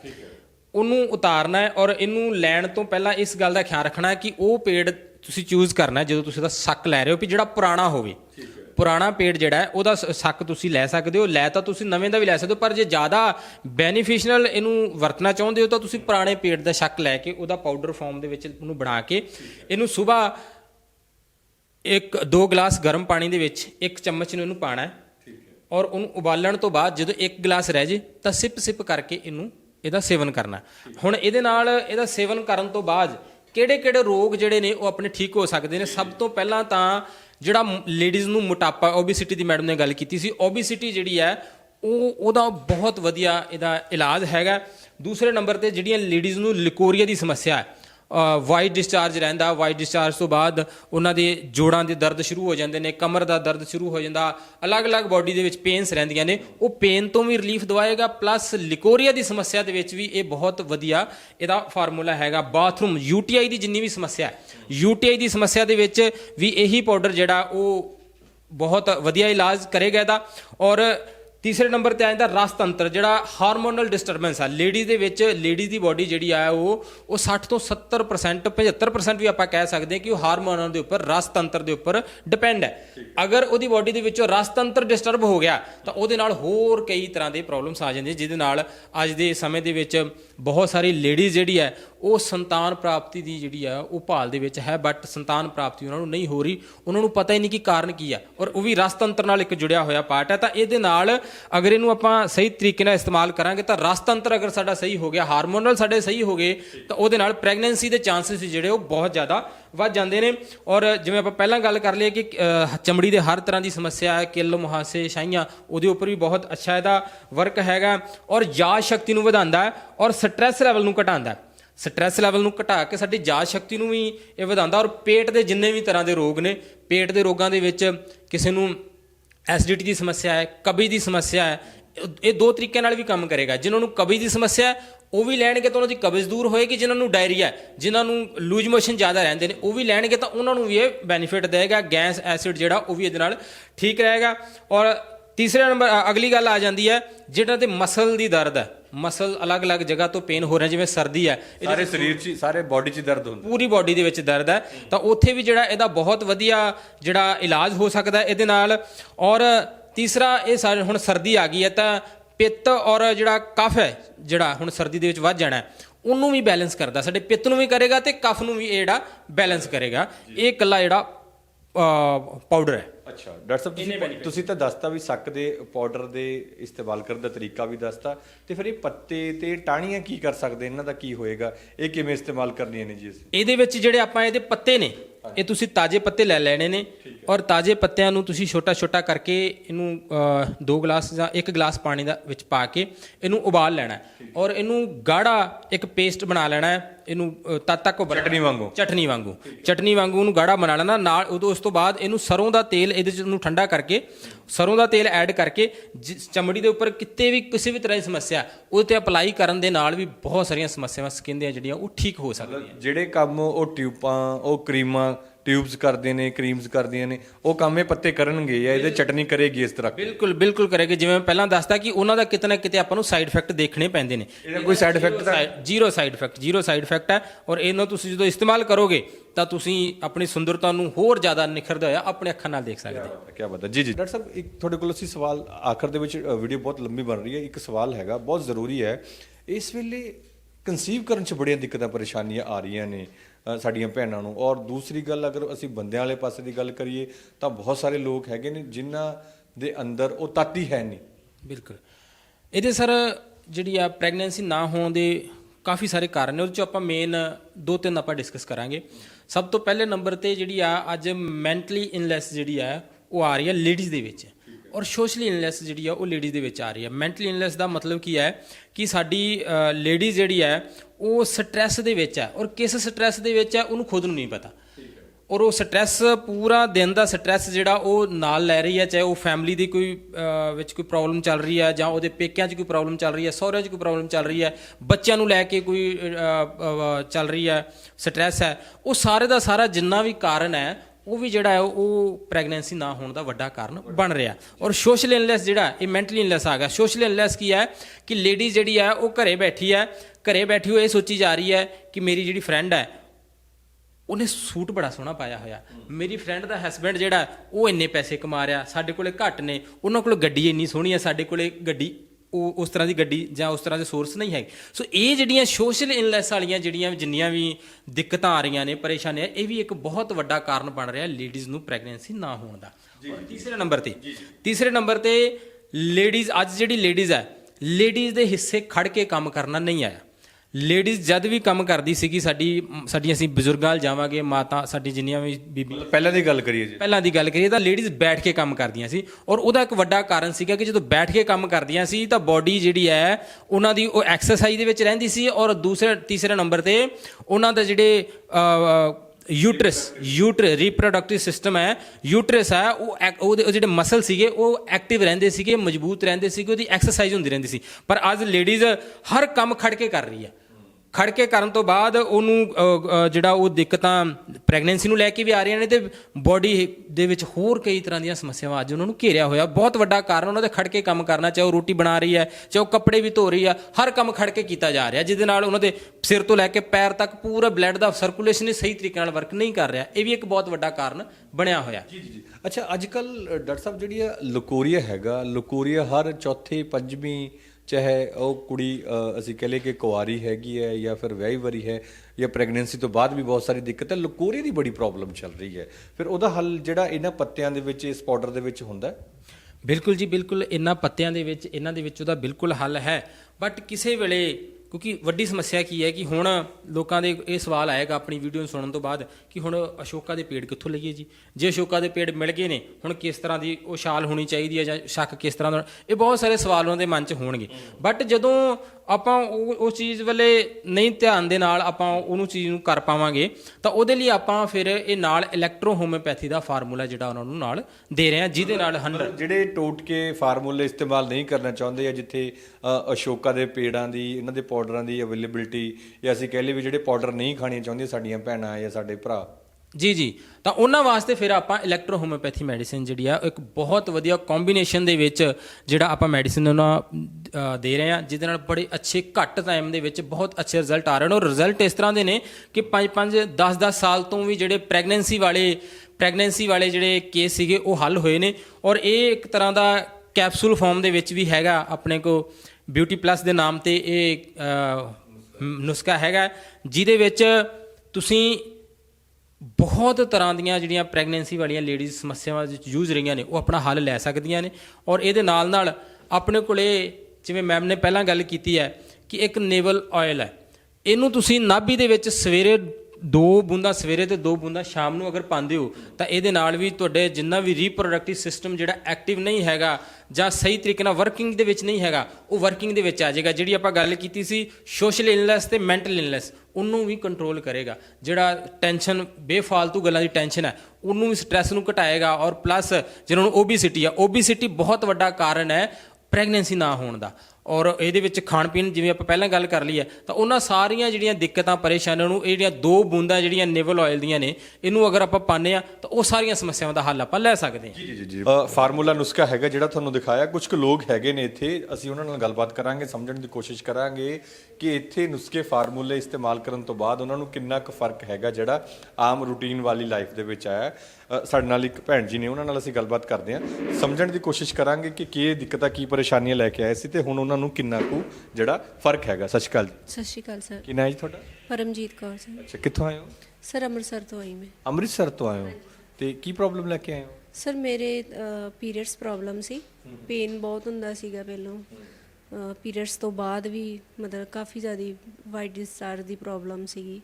S2: ਉਹਨੂੰ ਉਤਾਰਨਾ ਹੈ ਔਰ ਇਹਨੂੰ ਲੈਣ ਤੋਂ ਪਹਿਲਾਂ ਇਸ ਗੱਲ ਦਾ ਖਿਆਲ ਰੱਖਣਾ ਹੈ ਕਿ ਉਹ ਪੇੜ ਤੁਸੀਂ ਚੂਜ਼ ਕਰਨਾ ਹੈ ਜਦੋਂ ਤੁਸੀਂ ਉਹਦਾ ਸੱਕ ਲੈ ਰਹੇ ਹੋ ਕਿ ਜਿਹੜਾ ਪੁਰਾਣਾ ਹੋਵੇ। ਪੁਰਾਣਾ ਪੇੜ ਜਿਹੜਾ ਹੈ ਉਹਦਾ ਸੱਕ ਤੁਸੀਂ ਲੈ ਸਕਦੇ ਹੋ। ਲੈ ਤਾਂ ਤੁਸੀਂ ਨਵੇਂ ਦਾ ਵੀ ਲੈ ਸਕਦੇ ਹੋ ਪਰ ਜੇ ਜ਼ਿਆਦਾ ਬੈਨੀਫੀਸ਼ੀਅਲ ਇਹਨੂੰ ਵਰਤਣਾ ਚਾਹੁੰਦੇ ਹੋ ਤਾਂ ਤੁਸੀਂ ਪੁਰਾਣੇ ਪੇੜ ਦਾ ਸ਼ੱਕ ਲੈ ਕੇ ਉਹਦਾ ਪਾਊਡਰ ਫਾਰਮ ਦੇ ਵਿੱਚ ਉਹਨੂੰ ਬਣਾ ਕੇ ਇਹਨੂੰ ਸਵੇਰ ਇੱਕ ਦੋ ਗਲਾਸ ਗਰਮ ਪਾਣੀ ਦੇ ਵਿੱਚ ਇੱਕ ਚਮਚ ਨੂੰ ਇਹਨੂੰ ਪਾਣਾ ਹੈ। ਔਰ ਉਹਨੂੰ ਉਬਾਲਣ ਤੋਂ ਬਾਅਦ ਜਦੋਂ ਇੱਕ ਗਲਾਸ ਰਹਿ ਜੇ ਤਾਂ ਸਿਪ ਸਿਪ ਕਰਕੇ ਇਹਨੂੰ ਇਹਦਾ ਸੇਵਨ ਕਰਨਾ। ਹੁਣ ਇਹਦੇ ਨਾਲ ਇਹਦਾ ਸੇਵਨ ਕਰਨ ਤੋਂ ਬਾਅਦ ਕਿਹੜੇ ਕਿਹੜੇ ਰੋਗ ਜਿਹੜੇ ਨੇ ਉਹ ਆਪਣੇ ਠੀਕ ਹੋ ਸਕਦੇ ਨੇ? ਸਭ ਤੋਂ ਪਹਿਲਾਂ ਤਾਂ ਜਿਹੜਾ ਲੇਡੀਜ਼ ਨੂੰ ਮੋਟਾਪਾ ਓਬੇਸਿਟੀ ਦੀ ਮੈਡਮ ਨੇ ਗੱਲ ਕੀਤੀ ਸੀ। ਓਬੇਸਿਟੀ ਜਿਹੜੀ ਹੈ, ਉਹ, ਉਹਦਾ ਬਹੁਤ ਵਧੀਆ ਇਹਦਾ ਇਲਾਜ ਹੈਗਾ। ਦੂਸਰੇ ਨੰਬਰ ਤੇ ਜਿਹੜੀਆਂ ਲੇਡੀਜ਼ ਨੂੰ ਲਿਕੋਰੀਆ ਦੀ ਸਮੱਸਿਆ ਹੈ ਵਾਈਟ ਡਿਸਚਾਰਜ ਰਹਿੰਦਾ ਵਾਈਟ ਡਿਸਚਾਰਜ ਤੋਂ ਬਾਅਦ ਉਹਨਾਂ ਦੇ ਜੋੜਾਂ ਦੇ ਦਰਦ ਸ਼ੁਰੂ ਹੋ ਜਾਂਦੇ ਨੇ, ਕਮਰ ਦਾ ਦਰਦ ਸ਼ੁਰੂ ਹੋ ਜਾਂਦਾ, ਅਲੱਗ-ਅਲੱਗ ਬਾਡੀ ਦੇ ਵਿੱਚ ਪੇਨਸ ਰਹਿੰਦੀਆਂ ਨੇ, ਉਹ ਪੇਨ ਤੋਂ ਵੀ ਰਿਲੀਫ ਦਵਾਏਗਾ ਪਲੱਸ ਲਿਕੋਰੀਆ ਦੀ ਸਮੱਸਿਆ ਦੇ ਵਿੱਚ ਵੀ ਇਹ ਬਹੁਤ ਵਧੀਆ ਇਹਦਾ ਫਾਰਮੂਲਾ ਹੈਗਾ ਬਾਥਰੂਮ ਯੂਟੀਆਈ ਦੀ ਜਿੰਨੀ ਵੀ ਸਮੱਸਿਆ ਹੈ ਯੂਟੀਆਈ ਦੀ ਸਮੱਸਿਆ ਦੇ ਵਿੱਚ ਵੀ ਇਹੀ ਪਾਊਡਰ ਜਿਹੜਾ ਉਹ ਬਹੁਤ ਵਧੀਆ ਇਲਾਜ ਕਰੇਗਾ ਇਹਦਾ, ਔਰ ਤੀਸਰੇ ਨੰਬਰ ਤੇ ਆ ਜਾਂਦਾ ਰਸ ਤੰਤਰ ਜਿਹੜਾ ਹਾਰਮੋਨਲ ਡਿਸਟਰਬੈਂਸ ਆ। ਲੇਡੀ ਦੇ ਵਿੱਚ ਲੇਡੀ ਦੀ ਬਾਡੀ ਜਿਹੜੀ ਆ ਉਹ ਉਹ 60 ਤੋਂ 70% 75% ਵੀ ਆਪਾਂ ਕਹਿ ਸਕਦੇ ਹਾਂ ਕਿ ਉਹ ਹਾਰਮੋਨਾਂ ਦੇ ਉੱਪਰ ਰਸ ਤੰਤਰ ਦੇ ਉੱਪਰ ਡਿਪੈਂਡ ਹੈ। ਅਗਰ ਉਹਦੀ ਬਾਡੀ ਦੇ ਵਿੱਚੋਂ ਰਸ ਤੰਤਰ ਡਿਸਟਰਬ ਹੋ ਗਿਆ ਤਾਂ ਉਹਦੇ ਨਾਲ ਹੋਰ ਕਈ ਤਰ੍ਹਾਂ ਦੇ ਪ੍ਰੋਬਲਮਸ ਆ ਜਾਂਦੀਆਂ ਜਿਹਦੇ ਨਾਲ ਅੱਜ ਦੇ ਸਮੇਂ ਦੇ ਵਿੱਚ ਬਹੁਤ ਸਾਰੀ ਲੇਡੀਜ਼ ਜਿਹੜੀ ਹੈ, ਉਹ ਸੰਤਾਨ ਪ੍ਰਾਪਤੀ ਦੀ ਜਿਹੜੀ ਆ ਉਹ ਭਾਲ ਦੇ ਵਿੱਚ ਹੈ ਬਟ ਸੰਤਾਨ ਪ੍ਰਾਪਤੀ ਉਹਨਾਂ ਨੂੰ ਨਹੀਂ ਹੋ ਰਹੀ। ਉਹਨਾਂ ਨੂੰ ਪਤਾ ਹੀ ਨਹੀਂ ਕਿ ਕਾਰਨ ਕੀ ਆ ਔਰ ਉਹ ਵੀ ਰਸਤੰਤਰ ਨਾਲ ਇੱਕ ਜੁੜਿਆ ਹੋਇਆ ਪਾਰਟ ਹੈ। ਤਾਂ ਇਹਦੇ ਨਾਲ ਅਗਰ ਇਹਨੂੰ ਆਪਾਂ ਸਹੀ ਤਰੀਕੇ ਨਾਲ ਇਸਤੇਮਾਲ ਕਰਾਂਗੇ, ਤਾਂ ਰਸਤੰਤਰ ਅਗਰ ਸਾਡਾ ਸਹੀ ਹੋ ਗਿਆ, ਹਾਰਮੋਨਲ ਸਾਡੇ ਸਹੀ ਹੋ ਗਏ, ਤਾਂ ਉਹਦੇ ਨਾਲ ਪ੍ਰੈਗਨੈਂਸੀ ਦੇ ਚਾਂਸਸ ਜਿਹੜੇ ਉਹ ਬਹੁਤ ਜ਼ਿਆਦਾ ਵੱਧ ਜਾਂਦੇ ਨੇ। ਔਰ ਜਿਵੇਂ ਆਪਾਂ ਪਹਿਲਾਂ ਗੱਲ ਕਰ ਲਈ ਕਿ ਚਮੜੀ ਦੇ ਹਰ ਤਰ੍ਹਾਂ ਦੀ ਸਮੱਸਿਆ ਹੈ, ਕਿੱਲ, ਮੁਹਾਸੇ, ਛਾਈਆਂ, ਉਹਦੇ ਉੱਪਰ ਵੀ ਬਹੁਤ ਅੱਛਾ ਇਹਦਾ ਵਰਕ ਹੈਗਾ। ਔਰ ਯਾਦ ਸ਼ਕਤੀ ਨੂੰ ਵਧਾਉਂਦਾ ਔਰ ਸਟ੍ਰੈਸ ਲੈਵਲ ਨੂੰ ਘਟਾਉਂਦਾ ਹੈ। ਸਟ੍ਰੈਸ ਲੈਵਲ ਨੂੰ ਘਟਾ ਕੇ ਸਾਡੀ ਯਾਦ ਸ਼ਕਤੀ ਨੂੰ ਵੀ ਇਹ ਵਧਾਉਂਦਾ ਔਰ ਪੇਟ ਦੇ ਜਿੰਨੇ ਵੀ ਤਰ੍ਹਾਂ ਦੇ ਰੋਗ ਨੇ, ਪੇਟ ਦੇ ਰੋਗਾਂ ਦੇ ਵਿੱਚ ਕਿਸੇ ਨੂੰ ਐਸਿਡਿਟੀ ਦੀ ਸਮੱਸਿਆ ਹੈ, ਕਬਜ਼ ਦੀ ਸਮੱਸਿਆ ਹੈ, ਇਹ- ਦੋ ਤਰੀਕਿਆਂ ਨਾਲ ਵੀ ਕੰਮ ਕਰੇਗਾ। ਜਿਨ੍ਹਾਂ ਨੂੰ ਕਬਜ਼ ਦੀ ਸਮੱਸਿਆ ਹੈ, ਉਹ ਵੀ ਲੈਣਗੇ ਤਾਂ ਉਹਨਾਂ ਦੀ ਕਬਜ਼ ਦੂਰ ਹੋਏਗੀ। ਜਿਨ੍ਹਾਂ ਨੂੰ ਡਾਇਰੀਆ ਜਿਨ੍ਹਾਂ ਨੂੰ ਲੂਜ ਮੋਸ਼ਨ ਜ਼ਿਆਦਾ ਰਹਿੰਦੇ ਨੇ, ਉਹ ਵੀ ਲੈਣਗੇ ਤਾਂ ਉਹਨਾਂ ਨੂੰ ਵੀ ਇਹ ਬੈਨੀਫਿਟ ਦੇਗਾ। ਗੈਸ ਐਸਿਡ ਜਿਹੜਾ, ਉਹ ਵੀ ਇਹਦੇ ਨਾਲ ਠੀਕ ਰਹੇਗਾ। ਔਰ ਤੀਸਰੇ ਨੰਬਰ ਅਗਲੀ ਗੱਲ ਆ ਜਾਂਦੀ ਹੈ ਜਿਹੜਾ ਤੇ ਮਸਲ ਦੀ ਦਰਦ ਹੈ। ਮਸਲ ਅਲੱਗ-ਅਲੱਗ ਜਗ੍ਹਾ ਤੋਂ ਪੇਨ ਹੋ ਰਿਹਾ ਜਿਵੇਂ ਸਰਦੀ ਹੈ ਇਹਦੇ
S1: ਸਾਰੇ ਸਰੀਰ 'ਚ ਸਾਰੇ ਬਾਡੀ 'ਚ ਦਰਦ ਹੁੰਦਾ।
S2: ਪੂਰੀ ਬਾਡੀ ਦੇ ਵਿੱਚ ਦਰਦ ਹੈ। ਤਾਂ ਉੱਥੇ ਵੀ ਜਿਹੜਾ ਇਹਦਾ ਬਹੁਤ ਵਧੀਆ ਜਿਹੜਾ ਇਲਾਜ ਹੋ ਸਕਦਾ ਹੈ ਇਹਦੇ ਨਾਲ। ਔਰ ਤੀਸਰਾ ਇਹ ਸਾਰੇ ਹੁਣ ਸਰਦੀ ਆ ਗਈ ਹੈ ਤਾਂ ਪਿੱਤ ਔਰ ਜਿਹੜਾ ਕਫ ਹੈ ਜਿਹੜਾ ਹੁਣ ਸਰਦੀ ਦੇ ਵਿੱਚ ਵੱਧ ਜਾਣਾ ਹੈ ਉਹਨੂੰ ਵੀ ਬੈਲੈਂਸ ਕਰਦਾ। ਸਾਡੇ ਪਿੱਤ ਨੂੰ ਵੀ ਕਰੇਗਾ ਤੇ ਕਫ ਨੂੰ ਵੀ ਇਹ ਜਿਹੜਾ ਬੈਲੈਂਸ ਕਰੇਗਾ। ਇਹ ਇਕੱਲਾ ਜਿਹੜਾ ਪਾਊਡਰ ਹੈ।
S1: ਅੱਛਾ ਡਾਕਟਰ ਸਾਹਿਬ ਤੁਸੀਂ ਤੁਸੀਂ ਤਾਂ ਦੱਸਤਾ ਵੀ ਸੱਕ ਦੇ ਪਾਊਡਰ ਦੇ ਇਸਤੇਮਾਲ ਕਰਨ ਦਾ ਤਰੀਕਾ ਵੀ ਦੱਸਤਾ ਤੇ ਫਿਰ ਇਹ ਪੱਤੇ ਤੇ ਟਾਹਣੀਆਂ ਕੀ ਕਰ ਸਕਦੇ ਇਹਨਾਂ ਦਾ ਕੀ ਹੋਏਗਾ ਇਹ ਕਿਵੇਂ ਇਸਤੇਮਾਲ ਕਰਨੀਆਂ ਨੇ ਜੀ ਅਸੀਂ?
S2: ਇਹਦੇ ਵਿੱਚ ਜਿਹੜੇ ਆਪਾਂ ਇਹਦੇ ਪੱਤੇ ਨੇ ਇਹ ਤੁਸੀਂ ਤਾਜ਼ੇ ਪੱਤੇ ਲੈ ਲੈਣੇ ਨੇ ਔਰ ਤਾਜ਼ੇ ਪੱਤਿਆਂ ਨੂੰ ਤੁਸੀਂ ਛੋਟਾ ਛੋਟਾ ਕਰਕੇ ਇਹਨੂੰ ਦੋ ਗਲਾਸ ਜਾਂ ਇੱਕ ਗਲਾਸ ਪਾਣੀ ਦਾ ਵਿੱਚ ਪਾ ਕੇ ਇਹਨੂੰ ਉਬਾਲ ਲੈਣਾ ਹੈ। ਔਰ ਇਹਨੂੰ ਗਾੜਾ ਇੱਕ ਪੇਸਟ ਬਣਾ ਲੈਣਾ ਹੈ। ਇਹਨੂੰ ਤਦ ਤੱਕ ਉਬਾਲਣਾ
S1: ਚਟਨੀ ਵਾਂਗੂ।
S2: ਚਟਨੀ ਵਾਂਗੂ। ਚਟਨੀ ਵਾਂਗੂ ਉਹਨੂੰ ਗਾੜਾ ਬਣਾ ਲੈਣਾ ਨਾਲ ਉਦੋਂ ਉਸ ਤੋਂ ਬਾਅਦ ਇਹਨੂੰ ਸਰੋਂ ਦਾ ਤੇਲ ਇਹਦੇ ਚ ਉਹਨੂੰ ਠੰਡਾ ਕਰਕੇ ਸਰੋਂ ਦਾ ਤੇਲ ਐਡ ਕਰਕੇ ਚਮੜੀ ਦੇ ਉੱਪਰ ਕਿਤੇ ਵੀ ਕਿਸੇ ਵੀ ਤਰ੍ਹਾਂ ਦੀ ਸਮੱਸਿਆ ਉਹਦੇ ਤੇ ਅਪਲਾਈ ਕਰਨ ਦੇ ਨਾਲ ਵੀ ਬਹੁਤ ਸਾਰੀਆਂ ਸਮੱਸਿਆਵਾਂ ਸਕਿਨ ਦੀਆਂ ਜਿਹੜੀਆਂ ਉਹ ਠੀਕ ਹੋ ਸਕਦੀਆਂ।
S1: ਜਿਹੜੇ ਕੰਮ ਉਹ ਟਿਊਬਾਂ ਉਹ ਕਰੀਮਾਂ ਟਿਊਬਸ ਕਰਦੇ ਨੇ ਕਰੀਮਸ ਕਰਦੀਆਂ ਨੇ ਉਹ ਕੰਮ ਇਹ ਪੱਤੇ ਕਰਨਗੇ ਜਾਂ ਇਹਦੇ ਚਟਨੀ ਕਰੇਗੀ ਇਸ ਤਰ੍ਹਾਂ।
S2: ਬਿਲਕੁਲ ਬਿਲਕੁਲ ਕਰੇਗੇ। ਜਿਵੇਂ ਮੈਂ ਪਹਿਲਾਂ ਦੱਸਦਾ ਕਿ ਉਹਨਾਂ ਦਾ ਕਿਤੇ ਨਾ ਕਿਤੇ ਆਪਾਂ ਨੂੰ ਸਾਈਡ ਇਫੈਕਟ ਦੇਖਣੇ ਪੈਂਦੇ ਨੇ।
S1: ਇਹਦਾ ਕੋਈ effect ਤਾਂ-
S2: zero side effect zero side effect ਹੈ। ਔਰ ਇਹਨਾਂ ਤੁਸੀਂ ਜਦੋਂ ਇਸਤੇਮਾਲ ਕਰੋਗੇ ਤਾਂ ਤੁਸੀਂ ਆਪਣੀ ਸੁੰਦਰਤਾ ਨੂੰ ਹੋਰ ਜ਼ਿਆਦਾ ਨਿਖਰਦਾ ਹੋਇਆ ਆਪਣੇ ਅੱਖਾਂ ਨਾਲ ਦੇਖ ਸਕਦੇ ਹੋ।
S1: ਕੀ ਬਾਤ ਹੈ। ਜੀ ਜੀ। ਡਾਕਟਰ ਸਾਹਿਬ ਇੱਕ ਤੁਹਾਡੇ ਕੋਲ ਅਸੀਂ ਸਵਾਲ ਆਖਰ ਦੇ ਵਿੱਚ ਵੀਡੀਓ ਬਹੁਤ ਲੰਬੀ ਬਣ ਰਹੀ ਹੈ। ਇੱਕ ਸਵਾਲ ਹੈਗਾ ਬਹੁਤ ਜ਼ਰੂਰੀ ਹੈ। ਇਸ ਵੇਲੇ ਕਨਸੀਵ ਕਰਨ 'ਚ ਬੜੀਆਂ ਦਿੱਕਤਾਂ ਪਰੇਸ਼ਾਨੀਆਂ ਆ ਰਹੀਆਂ ਨੇ। ਸਾਡੀਆਂ ਭੈਣਾਂ ਨੂੰ। ਔਰ ਦੂਸਰੀ ਗੱਲ, ਅਗਰ ਅਸੀਂ ਬੰਦਿਆਂ ਵਾਲੇ ਪਾਸੇ ਦੀ ਗੱਲ ਕਰੀਏ, ਤਾਂ ਬਹੁਤ ਸਾਰੇ ਲੋਕ ਹੈਗੇ ਨੇ ਜਿਨ੍ਹਾਂ ਦੇ ਅੰਦਰ ਉਹ ਤੱਤ ਹੀ ਹੈ ਨਹੀਂ।
S2: ਬਿਲਕੁਲ। ਇਹਦੇ ਸਰ, ਜਿਹੜੀ ਆ ਪ੍ਰੈਗਨੈਂਸੀ ਨਾ ਹੋਣ ਦੇ ਕਾਫੀ ਸਾਰੇ ਕਾਰਨ ਨੇ, ਉਹਦੇ ਚ ਆਪਾਂ ਮੇਨ ਦੋ ਤਿੰਨ ਆਪਾਂ ਡਿਸਕਸ ਕਰਾਂਗੇ। ਸਭ ਤੋਂ ਪਹਿਲੇ ਨੰਬਰ ਤੇ ਜਿਹੜੀ ਆ ਅੱਜ ਮੈਂਟਲੀ ਇਨਲੈਸ ਜਿਹੜੀ ਆ, ਉਹ ਆ ਰਹੀ ਹੈ ਲੇਡੀਜ਼ ਦੇ ਵਿੱਚ। ਔਰ ਸੋਸ਼ਲੀ ਇਲਨੈਸ ਜਿਹੜੀ ਆ, ਉਹ ਲੇਡੀਜ਼ ਦੇ ਵਿੱਚ ਆ ਰਹੀ ਹੈ ਮੈਂਟਲੀ ਇਲਨੈਸ ਦਾ ਮਤਲਬ ਕੀ ਹੈ ਕਿ ਸਾਡੀ ਲੇਡੀਜ਼ ਜਿਹੜੀ ਹੈ, ਉਹ ਸਟ੍ਰੈਸ ਦੇ ਵਿੱਚ ਹੈ। ਔਰ ਕਿਸ ਸਟ੍ਰੈਸ ਦੇ ਵਿੱਚ ਹੈ, ਉਹਨੂੰ ਖੁਦ ਨੂੰ ਨਹੀਂ ਪਤਾ। ਔਰ ਉਹ ਸਟ੍ਰੈਸ ਪੂਰਾ ਦਿਨ ਦਾ ਸਟ੍ਰੈਸ ਜਿਹੜਾ, ਉਹ ਨਾਲ ਲੈ ਰਹੀ ਹੈ, ਚਾਹੇ ਉਹ ਫੈਮਿਲੀ ਦੀ ਕੋਈ ਵਿੱਚ ਕੋਈ ਪ੍ਰੋਬਲਮ ਚੱਲ ਰਹੀ ਹੈ ਜਾਂ ਉਹਦੇ ਪੇਕਿਆਂ 'ਚ ਕੋਈ ਪ੍ਰੋਬਲਮ ਚੱਲ ਰਹੀ ਹੈ, ਸਹੁਰਿਆਂ 'ਚ ਕੋਈ ਪ੍ਰੋਬਲਮ ਚੱਲ ਰਹੀ ਹੈ, ਬੱਚਿਆਂ ਨੂੰ ਲੈ ਕੇ ਕੋਈ ਚੱਲ ਰਹੀ ਹੈ ਸਟ੍ਰੈਸ ਹੈ। ਉਹ ਸਾਰੇ ਦਾ ਸਾਰਾ ਜਿੰਨਾ ਵੀ ਕਾਰਨ ਹੈ ਉਹ ਵੀ ਜਿਹੜਾ ਹੈ, ਉਹ ਪ੍ਰੈਗਨੈਂਸੀ ਨਾ ਹੋਣ ਦਾ ਵੱਡਾ ਕਾਰਨ ਬਣ ਰਿਹਾ। ਔਰ ਸੋਸ਼ਲ ਇਲਨੈਸ ਜਿਹੜਾ, ਇਹ ਮੈਂਟਲੀ ਇਲਨੈਸ ਆ ਗਿਆ। ਸੋਸ਼ਲ ਇਲਨੈਸ ਕੀ ਹੈ ਕਿ ਲੇਡੀ ਜਿਹੜੀ ਹੈ, ਉਹ ਘਰੇ ਬੈਠੀ ਹੈ। ਘਰੇ ਬੈਠੀ ਹੋਈ ਇਹ ਸੋਚੀ ਜਾ ਰਹੀ ਹੈ ਕਿ ਮੇਰੀ ਜਿਹੜੀ ਫਰੈਂਡ ਹੈ, ਉਹਨੇ ਸੂਟ ਬੜਾ ਸੋਹਣਾ ਪਾਇਆ ਹੋਇਆ। ਮੇਰੀ ਫਰੈਂਡ ਦਾ ਹਸਬੰਡ ਜਿਹੜਾ, ਉਹ ਇੰਨੇ ਪੈਸੇ ਕਮਾ ਰਿਹਾ। ਸਾਡੇ ਕੋਲੇ ਘੱਟ ਨੇ। ਉਹਨਾਂ ਕੋਲ ਗੱਡੀ ਇੰਨੀ ਸੋਹਣੀ ਹੈ, ਸਾਡੇ ਕੋਲੇ ਗੱਡੀ ਉਹ ਉਸ ਤਰ੍ਹਾਂ ਦੀ ਗੱਡੀ ਜਾਂ ਉਸ ਤਰ੍ਹਾਂ ਦੇ ਸੋਰਸ ਨਹੀਂ ਹੈਗੇ। ਸੋ ਇਹ ਜਿਹੜੀਆਂ ਸੋਸ਼ਲ ਇਨਲੈਸ ਵਾਲੀਆਂ ਜਿਹੜੀਆਂ ਜਿੰਨੀਆਂ ਵੀ ਦਿੱਕਤਾਂ ਆ ਰਹੀਆਂ ਨੇ ਪਰੇਸ਼ਾਨੀਆਂ ਇਹ ਵੀ ਇੱਕ ਬਹੁਤ ਵੱਡਾ ਕਾਰਨ ਬਣ ਰਿਹਾ ਲੇਡੀਜ਼ ਨੂੰ ਪ੍ਰੈਗਨੈਂਸੀ ਨਾ ਹੋਣ ਦਾ। ਔਰ ਤੀਸਰੇ ਨੰਬਰ ਤੇ। ਤੀਸਰੇ ਨੰਬਰ ਤੇ ਲੇਡੀਜ਼ ਅੱਜ ਜਿਹੜੀ ਲੇਡੀਜ਼ ਹੈ ਲੇਡੀਜ਼ ਦੇ ਹਿੱਸੇ ਖੜ ਕੇ ਕੰਮ ਕਰਨਾ ਨਹੀਂ ਆਇਆ। ਲੇਡੀਜ਼ ਜਦ ਵੀ ਕੰਮ ਕਰਦੀ ਸੀਗੀ ਸਾਡੀ ਸਾਡੀ ਅਸੀਂ ਬਜ਼ੁਰਗਾਂ ਜਾਵਾਂਗੇ ਮਾਤਾ ਸਾਡੀ ਜਿੰਨੀਆਂ ਵੀ ਬੀਬੀ
S1: ਪਹਿਲਾਂ ਦੀ ਗੱਲ ਕਰੀਏ ਜੀ।
S2: ਪਹਿਲਾਂ ਦੀ ਗੱਲ ਕਰੀਏ ਤਾਂ ਲੇਡੀਜ਼ ਬੈਠ ਕੇ ਕੰਮ ਕਰਦੀਆਂ ਸੀ। ਔਰ ਉਹਦਾ ਇੱਕ ਵੱਡਾ ਕਾਰਨ ਸੀਗਾ ਕਿ ਜਦੋਂ ਬੈਠ ਕੇ ਕੰਮ ਕਰਦੀਆਂ ਸੀ ਤਾਂ ਬਾਡੀ ਜਿਹੜੀ ਹੈ ਉਹਨਾਂ ਦੀ ਉਹ ਐਕਸਰਸਾਈਜ਼ ਦੇ ਵਿੱਚ ਰਹਿੰਦੀ ਸੀ ਔਰ ਦੂਸਰੇ ਤੀਸਰੇ ਨੰਬਰ ਤੇ ਉਹਨਾਂ ਦਾ ਜਿਹੜੇ ਯੂਟਰਸ ਯੂਟਰ ਰੀਪਰੋਡਕਟਿਵ ਸਿਸਟਮ ਹੈ ਯੂਟਰਸ ਹੈ ਉਹ ਉਹਦੇ ਉਹ ਜਿਹੜੇ ਮਸਲ ਸੀਗੇ ਉਹ ਐਕਟਿਵ ਰਹਿੰਦੇ ਸੀਗੇ ਮਜ਼ਬੂਤ ਰਹਿੰਦੇ ਸੀਗੇ ਉਹਦੀ ਐਕਸਰਸਾਈਜ਼ ਹੁੰਦੀ ਰਹਿੰਦੀ ਸੀ। ਪਰ ਅੱਜ ਲੇਡੀਜ਼ ਹਰ ਕੰਮ ਖੜ ਕੇ ਕਰ ਰਹੀ ਹੈ। ਖੜ ਕੇ ਕਰਨ ਤੋਂ ਬਾਅਦ ਉਹਨੂੰ ਜਿਹੜਾ ਉਹ ਦਿੱਕਤਾਂ ਪ੍ਰੈਗਨੈਂਸੀ ਨੂੰ ਲੈ ਕੇ ਵੀ ਆ ਰਹੀਆਂ ਨੇ ਤੇ ਬਾਡੀ ਦੇ ਵਿੱਚ ਹੋਰ ਕਈ ਤਰ੍ਹਾਂ ਦੀਆਂ ਸਮੱਸਿਆਵਾਂ ਅੱਜ ਉਹਨਾਂ ਨੂੰ ਘੇਰਿਆ ਹੋਇਆ। ਬਹੁਤ ਵੱਡਾ ਕਾਰਨ ਉਹਨਾਂ ਦੇ ਖੜ ਕੇ ਕੰਮ ਕਰਨਾ, ਚਾਹੇ ਉਹ ਰੋਟੀ ਬਣਾ ਰਹੀ ਹੈ, ਚਾਹੇ ਉਹ ਕੱਪੜੇ ਵੀ ਧੋ ਰਹੀ ਆ ਹਰ ਕੰਮ ਖੜ ਕੇ ਕੀਤਾ ਜਾ ਰਿਹਾ, ਜਿਹਦੇ ਨਾਲ ਉਹਨਾਂ ਦੇ ਸਿਰ ਤੋਂ ਲੈ ਕੇ ਪੈਰ ਤੱਕ ਪੂਰਾ ਬਲੱਡ ਦਾ ਸਰਕੂਲੇਸ਼ਨ ਹੀ ਸਹੀ ਤਰੀਕੇ ਨਾਲ ਵਰਕ ਨਹੀਂ ਕਰ ਰਿਹਾ। ਇਹ ਵੀ ਇੱਕ ਬਹੁਤ ਵੱਡਾ ਕਾਰਨ ਬਣਿਆ ਹੋਇਆ।
S1: ਜੀ ਜੀ ਅੱਛਾ, ਅੱਜ ਕੱਲ ਡਾਕਟਰ ਸਾਹਿਬ, ਜਿਹੜੀ ਆ ਲੁਕੋਰੀਆ ਹੈਗਾ, ਲਕੋਰੀਆ ਹਰ ਚੌਥੇ, ਪੰਜਵੀਂ ਚਾਹੇ ਉਹ ਕੁੜੀ ਅਸੀਂ ਕਹ ਲਈਏ ਕਿ ਕੁਆਰੀ ਹੈਗੀ ਹੈ ਜਾਂ ਫਿਰ ਵਿਆਹੀ ਵਰੀ ਹੈ ਜਾਂ ਪ੍ਰੈਗਨੈਂਸੀ ਤੋਂ ਬਾਅਦ ਵੀ ਬਹੁਤ ਸਾਰੀ ਦਿੱਕਤ ਹੈ ਲੁਕੋਰੀਆ ਦੀ ਬੜੀ ਪ੍ਰੋਬਲਮ ਚੱਲ ਰਹੀ ਹੈ। ਫਿਰ ਉਹਦਾ ਹੱਲ ਜਿਹੜਾ ਇਹਨਾਂ ਪੱਤਿਆਂ ਦੇ ਵਿੱਚ, ਇਸ ਪਾਊਡਰ ਦੇ ਵਿੱਚ ਹੁੰਦਾ ਹੈ?
S2: ਬਿਲਕੁਲ ਜੀ, ਬਿਲਕੁਲ ਇਹਨਾਂ ਪੱਤਿਆਂ ਦੇ ਵਿੱਚ, ਇਹਨਾਂ ਦੇ ਵਿੱਚ ਉਹਦਾ ਬਿਲਕੁਲ ਹੱਲ ਹੈ। ਬਟ ਕਿਸੇ ਵੇਲੇ ਕਿਉਂਕਿ ਵੱਡੀ ਸਮੱਸਿਆ ਕੀ ਹੈ ਕਿ ਹੁਣ ਲੋਕਾਂ ਦੇ ਇਹ ਸਵਾਲ ਆਏਗਾ ਆਪਣੀ ਵੀਡੀਓ ਨੂੰ ਸੁਣਨ ਤੋਂ ਬਾਅਦ ਕਿ ਹੁਣ ਅਸ਼ੋਕਾ ਦੇ ਪੇੜ ਕਿੱਥੋਂ ਲਈਏ ਜੀ? ਜੇ ਅਸ਼ੋਕਾ ਦੇ ਪੇੜ ਮਿਲ ਗਏ ਨੇ ਹੁਣ ਕਿਸ ਤਰ੍ਹਾਂ ਦੀ ਉਹ ਛਾਲ ਹੋਣੀ ਚਾਹੀਦੀ ਹੈ ਜਾਂ ਸ਼ੱਕ ਕਿਸ ਤਰ੍ਹਾਂ ਦਾ ਇਹ ਬਹੁਤ ਸਾਰੇ ਸਵਾਲ ਉਹਨਾਂ ਦੇ ਮਨ 'ਚ ਹੋਣਗੇ। ਬਟ ਜਦੋਂ ਆਪਾਂ ਉਹ ਉਸ ਚੀਜ਼ ਵੱਲੇ ਨਹੀਂ ਧਿਆਨ ਦੇ ਨਾਲ ਆਪਾਂ ਉਹਨੂੰ ਚੀਜ਼ ਨੂੰ ਕਰ ਪਾਵਾਂਗੇ, ਤਾਂ ਉਹਦੇ ਲਈ ਆਪਾਂ ਫਿਰ ਇਹ ਨਾਲ ਇਲੈਕਟ੍ਰੋ ਹੋਮਿਓਪੈਥੀ ਦਾ ਫਾਰਮੂਲਾ ਜਿਹੜਾ ਉਹਨਾਂ ਨੂੰ ਨਾਲ ਦੇ ਰਹੇ ਹਾਂ, ਜਿਹਦੇ ਨਾਲ 100
S1: ਜਿਹੜੇ ਟੋਟ ਕੇ ਫਾਰਮੂਲੇ ਇਸਤੇਮਾਲ ਨਹੀਂ ਕਰਨਾ ਚਾਹੁੰਦੇ ਆ ਜਿੱਥੇ ਅਸ਼ੋਕਾ ਦੇ ਪੇੜਾਂ ਦੀ, ਇਹਨਾਂ ਦੇ ਪਾਊਡਰਾਂ ਦੀ ਅਵੇਲੇਬਿਲਟੀ ਜਾਂ ਅਸੀਂ ਕਹਿ ਲਈਏ ਵੀ ਜਿਹੜੇ ਪਾਊਡਰ ਨਹੀਂ ਖਾਣੇ ਚਾਹੁੰਦੇ ਸਾਡੀਆਂ ਭੈਣਾਂ ਜਾਂ ਸਾਡੇ ਭਰਾ।
S2: ਜੀ ਜੀ। ਤਾਂ ਉਹਨਾਂ ਵਾਸਤੇ ਫਿਰ ਆਪਾਂ ਇਲੈਕਟ੍ਰੋ ਹੋਮਿਓਪੈਥੀ ਮੈਡੀਸਿਨ ਜਿਹੜੀ ਆ, ਇੱਕ ਬਹੁਤ ਵਧੀਆ ਕੰਬੀਨੇਸ਼ਨ ਦੇ ਵਿੱਚ ਜਿਹੜਾ ਆਪਾਂ ਮੈਡੀਸਿਨ ਉਹਨਾਂ ਦੇ ਰਹੇ ਆ ਜਿਹਦੇ ਨਾਲ ਬੜੇ ਅੱਛੇ ਘੱਟ ਟਾਈਮ ਦੇ ਵਿੱਚ ਬਹੁਤ ਅੱਛੇ ਰਿਜ਼ਲਟ ਆ ਰਹੇ ਨੇ। ਔਰ ਰਿਜ਼ਲਟ ਇਸ ਤਰ੍ਹਾਂ ਦੇ ਨੇ ਕਿ 5 5 10 10 ਸਾਲ ਤੋਂ ਵੀ ਜਿਹੜੇ ਪ੍ਰੈਗਨੈਂਸੀ ਵਾਲੇ ਪ੍ਰੈਗਨੈਂਸੀ ਵਾਲੇ ਜਿਹੜੇ ਕੇਸ ਸੀਗੇ, ਉਹ ਹੱਲ ਹੋਏ ਨੇ। ਔਰ ਇਹ ਇੱਕ ਤਰ੍ਹਾਂ ਦਾ ਕੈਪਸੂਲ ਫਾਰਮ ਦੇ ਵਿੱਚ ਵੀ ਹੈਗਾ, ਆਪਣੇ ਕੋ ਬਿਊਟੀ ਪਲੱਸ ਦੇ ਨਾਮ ਤੇ ਇਹ ਨੁਸਖਾ ਹੈਗਾ, ਜਿਹਦੇ ਵਿੱਚ ਤੁਸੀਂ ਬਹੁਤ ਤਰ੍ਹਾਂ ਦੀਆਂ ਜਿਹੜੀਆਂ ਪ੍ਰੈਗਨੈਂਸੀ ਵਾਲੀਆਂ ਲੇਡੀਜ਼ ਸਮੱਸਿਆਵਾਂ ਵਿੱਚ ਜੂਝ ਰਹੀਆਂ ਨੇ, ਉਹ ਆਪਣਾ ਹੱਲ ਲੈ ਸਕਦੀਆਂ ਨੇ ਔਰ ਇਹਦੇ ਨਾਲ ਨਾਲ ਆਪਣੇ ਕੋਲੇ ਜਿਵੇਂ ਮੈਮ ਨੇ ਪਹਿਲਾਂ ਗੱਲ ਕੀਤੀ ਹੈ ਕਿ ਇੱਕ ਨੇਵਲ ਆਇਲ ਹੈ। ਇਹਨੂੰ ਤੁਸੀਂ ਨਾਭੀ ਦੇ ਵਿੱਚ ਸਵੇਰੇ ਦੋ ਬੂੰਦਾਂ ਸਵੇਰੇ ਤੇ ਦੋ ਬੂੰਦਾਂ ਸ਼ਾਮ ਨੂੰ ਅਗਰ ਪਾਉਂਦੇ ਹੋ, ਤਾਂ ਇਹਦੇ ਨਾਲ ਵੀ ਤੁਹਾਡੇ ਜਿੰਨਾ ਵੀ ਰੀਪਰੋਡਕਟਿਵ ਸਿਸਟਮ ਜਿਹੜਾ ਐਕਟਿਵ ਨਹੀਂ ਹੈਗਾ ਜਾਂ ਸਹੀ ਤਰੀਕੇ ਨਾਲ ਵਰਕਿੰਗ ਦੇ ਵਿੱਚ ਨਹੀਂ ਹੈਗਾ, ਉਹ ਵਰਕਿੰਗ ਦੇ ਵਿੱਚ ਆ ਜਾਏਗਾ। ਜਿਹੜੀ ਆਪਾਂ ਗੱਲ ਕੀਤੀ ਸੀ ਸੋਸ਼ਲ ਇਲਨੈਸ ਤੇ ਮੈਂਟਲ ਇਲਨੈਸ ਉਹਨੂੰ ਵੀ ਕੰਟਰੋਲ ਕਰੇਗਾ। ਜਿਹੜਾ ਟੈਨਸ਼ਨ ਬੇਫਾਲਤੂ ਗੱਲਾਂ ਦੀ ਟੈਨਸ਼ਨ ਹੈ, ਉਹਨੂੰ ਵੀ ਸਟ੍ਰੈਸ ਨੂੰ ਘਟਾਏਗਾ ਔਰ ਪਲੱਸ ਜਿਹਨਾਂ ਨੂੰ ਓਬੀਸਿਟੀ ਆ ਓਬੀਸਿਟੀ ਬਹੁਤ ਵੱਡਾ ਕਾਰਨ ਹੈ ਪ੍ਰੈਗਨੈਂਸੀ ਨਾ ਹੋਣ ਦਾ। ਔਰ ਇਹਦੇ ਵਿੱਚ ਖਾਣ ਪੀਣ ਜਿਵੇਂ ਆਪਾਂ ਪਹਿਲਾਂ ਗੱਲ ਕਰ ਲਈ ਹੈ, ਤਾਂ ਉਹਨਾਂ ਸਾਰੀਆਂ ਜਿਹੜੀਆਂ ਦਿੱਕਤਾਂ, ਪਰੇਸ਼ਾਨੀਆਂ ਨੂੰ, ਇਹ ਜਿਹੜੀਆਂ ਦੋ ਬੂੰਦਾਂ ਜਿਹੜੀਆਂ ਨਿਵਲ ਆਇਲ ਦੀਆਂ ਨੇ, ਇਹਨੂੰ ਅਗਰ ਆਪਾਂ ਪਾਉਂਦੇ ਆ ਤਾਂ ਉਹ ਸਾਰੀਆਂ ਸਮੱਸਿਆਵਾਂ ਦਾ ਹੱਲ ਆਪਾਂ ਲੈ ਸਕਦੇ ਹਾਂ।
S1: ਜੀ ਜੀ ਜੀ ਫਾਰਮੂਲਾ ਨੁਸਖਾ ਹੈਗਾ ਜਿਹੜਾ ਤੁਹਾਨੂੰ ਦਿਖਾਇਆ ਕੁਝ ਕੁ ਲੋਕ ਹੈਗੇ ਨੇ ਇੱਥੇ, ਅਸੀਂ ਉਹਨਾਂ ਨਾਲ ਗੱਲਬਾਤ ਕਰਾਂਗੇ, ਸਮਝਣ ਦੀ ਕੋਸ਼ਿਸ਼ ਕਰਾਂਗੇ ਕਿ ਇੱਥੇ ਨੁਸਖੇ ਫਾਰਮੂਲੇ ਇਸਤੇਮਾਲ ਕਰਨ ਤੋਂ ਬਾਅਦ ਉਹਨਾਂ ਨੂੰ ਕਿੰਨਾ ਕੁ ਫ਼ਰਕ ਹੈਗਾ ਜਿਹੜਾ ਆਮ ਰੂਟੀਨ ਵਾਲੀ ਲਾਈਫ ਦੇ ਵਿੱਚ ਆਇਆ। ਸਾਡੇ ਨਾਲ ਇੱਕ ਭੈਣ ਜੀ ਨੇ, ਉਹਨਾਂ ਨਾਲ ਅਸੀਂ ਗੱਲਬਾਤ ਕਰਦੇ ਹਾਂ। ਸਮਝਣ ਦੀ ਕੋਸ਼ਿਸ਼ ਕਰਾਂਗੇ ਕਿ ਕੀ ਦਿੱਕਤਾਂ, ਕੀ ਪਰੇਸ਼ਾਨੀਆਂ ਲੈ ਕੇ ਆਏ ਸੀ ਤੇ ਹੁਣ ਉਹਨਾਂ ਨੂੰ ਕਿੰਨਾ ਕੁ ਜਿਹੜਾ ਫ਼ਰਕ ਹੈਗਾ? ਸਤਿ ਸ਼੍ਰੀ ਅਕਾਲ ਜੀ।
S4: ਸਤਿ ਸ਼੍ਰੀ ਅਕਾਲ ਸਰ।
S1: ਕੀ ਨਾਂ ਹੈ ਜੀ ਤੁਹਾਡਾ?
S4: ਪਰਮਜੀਤ ਕੌਰ ਸਰ।
S1: ਅੱਛਾ ਕਿੱਥੋਂ ਆਏ ਹੋ?
S4: ਸਰ ਅੰਮ੍ਰਿਤਸਰ ਤੋਂ ਆਈ ਮੈਂ।
S1: ਅੰਮ੍ਰਿਤਸਰ ਤੋਂ ਆਏ ਹੋ। ਤੇ ਕੀ ਪ੍ਰੋਬਲਮ ਲੈ ਕੇ ਆਏ ਹੋ?
S4: ਸਰ ਮੇਰੇ ਪੀਰੀਅਡਸ ਪ੍ਰੋਬਲਮ ਸੀ। ਪੇਨ ਬਹੁਤ ਹੁੰਦਾ ਸੀਗਾ ਪਹਿਲਾਂ। ਪੀਰੀਅਡਸ ਤੋਂ ਬਾਅਦ ਵੀ ਮਤਲਬ ਕਾਫੀ ਜ਼ਿਆਦਾ ਵਾਈਟ ਡਿਸਚਾਰਜ ਦੀ ਪ੍ਰੋਬਲਮ ਸੀਗੀ।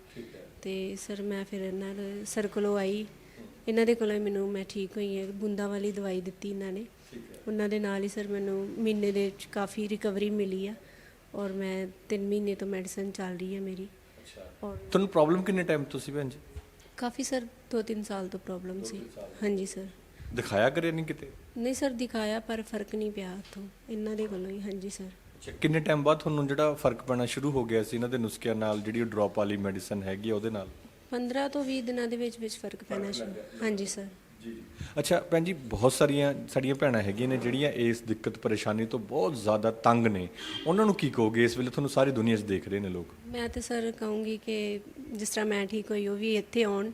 S4: ਤੇ ਸਰ ਮੈਂ ਫਿਰ ਇਹਨਾਂ ਨਾਲ ਸਰ ਕੋਲੋਂ ਆਈ। ਇਹਨਾਂ ਦੇ ਕੋਲੋਂ ਮੈਨੂੰ ਮੈਂ ਠੀਕ ਹੋਈ ਹਾਂ। ਬੂੰਦਾਂ ਵਾਲੀ ਦਵਾਈ ਦਿੱਤੀ ਇਹਨਾਂ ਨੇ। ਉਹਨਾਂ ਦੇ ਨਾਲ ਹੀ ਸਰ ਮੈਨੂੰ ਮਹੀਨੇ ਦੇ ਵਿੱਚ ਕਾਫੀ ਰਿਕਵਰੀ ਮਿਲੀ ਆ ਔਰ ਮੈਂ 3 ਮਹੀਨੇ ਤੋਂ ਮੈਡੀਸਨ ਚੱਲ ਰਹੀ ਹੈ ਮੇਰੀ। ਔਰ
S1: ਤੁਹਾਨੂੰ ਪ੍ਰੋਬਲਮ ਕਿੰਨੇ ਟਾਈਮ ਤੋਂ ਸੀ ਭੈਣ ਜੀ?
S4: ਕਾਫੀ ਸਰ 2-3 ਸਾਲ ਤੋਂ ਪ੍ਰੋਬਲਮ ਸੀ। ਹਾਂਜੀ ਸਰ।
S1: ਦਿਖਾਇਆ ਕਰੇ ਨਹੀਂ ਕਿਤੇ?
S4: ਨਹੀਂ ਸਰ ਦਿਖਾਇਆ ਪਰ ਫ਼ਰਕ ਨਹੀਂ ਪਿਆ ਉੱਥੋਂ ਇਹਨਾਂ ਦੇ ਕੋਲੋਂ ਹੀ ਹਾਂਜੀ ਸਰ।
S1: ਅੱਛਾ ਕਿੰਨੇ ਟਾਈਮ ਬਾਅਦ ਤੁਹਾਨੂੰ ਜਿਹੜਾ ਫ਼ਰਕ ਪੈਣਾ ਸ਼ੁਰੂ ਹੋ ਗਿਆ ਸੀ ਇਹਨਾਂ ਦੇ ਨੁਸਖਿਆਂ ਨਾਲ ਜਿਹੜੀ ਡ੍ਰੌਪ ਵਾਲੀ ਮੈਡੀਸਨ ਹੈਗੀ ਆ ਉਹਦੇ ਨਾਲ?
S4: 15 ਤੋਂ 20 ਦਿਨਾਂ ਦੇ ਵਿੱਚ ਵਿੱਚ ਫ਼ਰਕ ਪੈਣਾ ਸ਼ੁਰੂ। ਹਾਂਜੀ ਸਰ।
S1: ਜੀ। ਅੱਛਾ ਭੈਣ ਜੀ ਬਹੁਤ ਸਾਰੀਆਂ ਸਾਡੀਆਂ ਭੈਣਾਂ ਹੈਗੀਆਂ ਨੇ ਜਿਹੜੀਆਂ ਇਸ ਦਿੱਕਤ ਪਰੇਸ਼ਾਨੀ ਤੋਂ ਬਹੁਤ ਜ਼ਿਆਦਾ ਤੰਗ ਨੇ। ਉਹਨਾਂ ਨੂੰ ਕੀ ਕਹੋਗੇ? ਇਸ ਵੇਲੇ ਤੁਹਾਨੂੰ ਸਾਰੀ ਦੁਨੀਆ 'ਚ ਦੇਖ ਰਹੇ ਨੇ ਲੋਕ।
S4: ਮੈਂ ਤਾਂ ਸਰ ਕਹੂੰਗੀ ਕਿ ਜਿਸ ਤਰ੍ਹਾਂ ਮੈਂ ਠੀਕ ਹੋਈ ਉਹ ਵੀ ਇੱਥੇ ਆਉਣ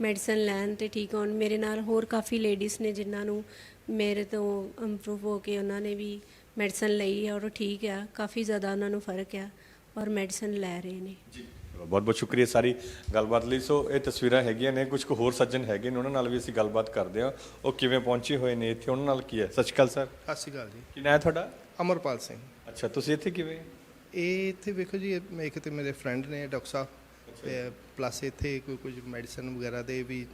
S4: ਮੈਡੀਸਨ ਲੈਣ ਤੇ ਠੀਕ ਹੋਣ। ਮੇਰੇ ਨਾਲ ਹੋਰ ਕਾਫੀ ਲੇਡੀਜ਼ ਨੇ ਜਿਨ੍ਹਾਂ ਨੂੰ ਮੇਰੇ ਤੋਂ ਇੰਪਰੂਵ ਹੋ ਕੇ ਉਹਨਾਂ ਨੇ ਵੀ ਮੈਡੀਸਨ ਲਈ ਔਰ ਉਹ ਠੀਕ ਆ। ਕਾਫੀ ਜ਼ਿਆਦਾ ਉਹਨਾਂ ਨੂੰ ਫ਼ਰਕ ਆ ਔਰ ਮੈਡੀਸਨ ਲੈ ਰਹੇ ਨੇ।
S1: ਜੀ। ਬਹੁਤ ਬਹੁਤ ਸ਼ੁਕਰੀਆ ਸਾਰੀ ਗੱਲਬਾਤ ਲਈ। ਸੋ ਇਹ ਤਸਵੀਰਾਂ ਹੈਗੀਆਂ ਨੇ ਕੁਝ ਕੁ ਹੋਰ ਸੱਜਣ ਹੈਗੇ ਨੇ ਉਹਨਾਂ ਨਾਲ ਵੀ ਅਸੀਂ ਗੱਲਬਾਤ ਕਰਦੇ ਹਾਂ। ਉਹ ਕਿਵੇਂ ਪਹੁੰਚੇ ਹੋਏ ਨੇ ਇੱਥੇ ਉਹਨਾਂ ਨਾਲ ਕੀ ਹੈ? ਸਤਿ ਸ਼੍ਰੀ ਅਕਾਲ ਸਰ।
S5: ਸਤਿ ਸ਼੍ਰੀ ਅਕਾਲ ਜੀ।
S1: ਕੀ ਨਾਂ ਹੈ ਤੁਹਾਡਾ?
S5: ਅਮਰਪਾਲ ਸਿੰਘ।
S1: ਅੱਛਾ ਤੁਸੀਂ ਇੱਥੇ ਕਿਵੇਂ?
S5: ਇਹ ਇੱਥੇ ਵੇਖੋ ਜੀ ਇਹ ਇੱਕ ਤੇ ਮੇਰੇ ਫਰੈਂਡ ਨੇ ਡਾਕਟਰ ਸਾਹਿਬ। ਪਲੱਸ ਇੱਥੇ ਕੋਈ ਕੁਝ ਮੈਡੀਸਨ ਵਗੈਰਾ ਦੇ ਵੀ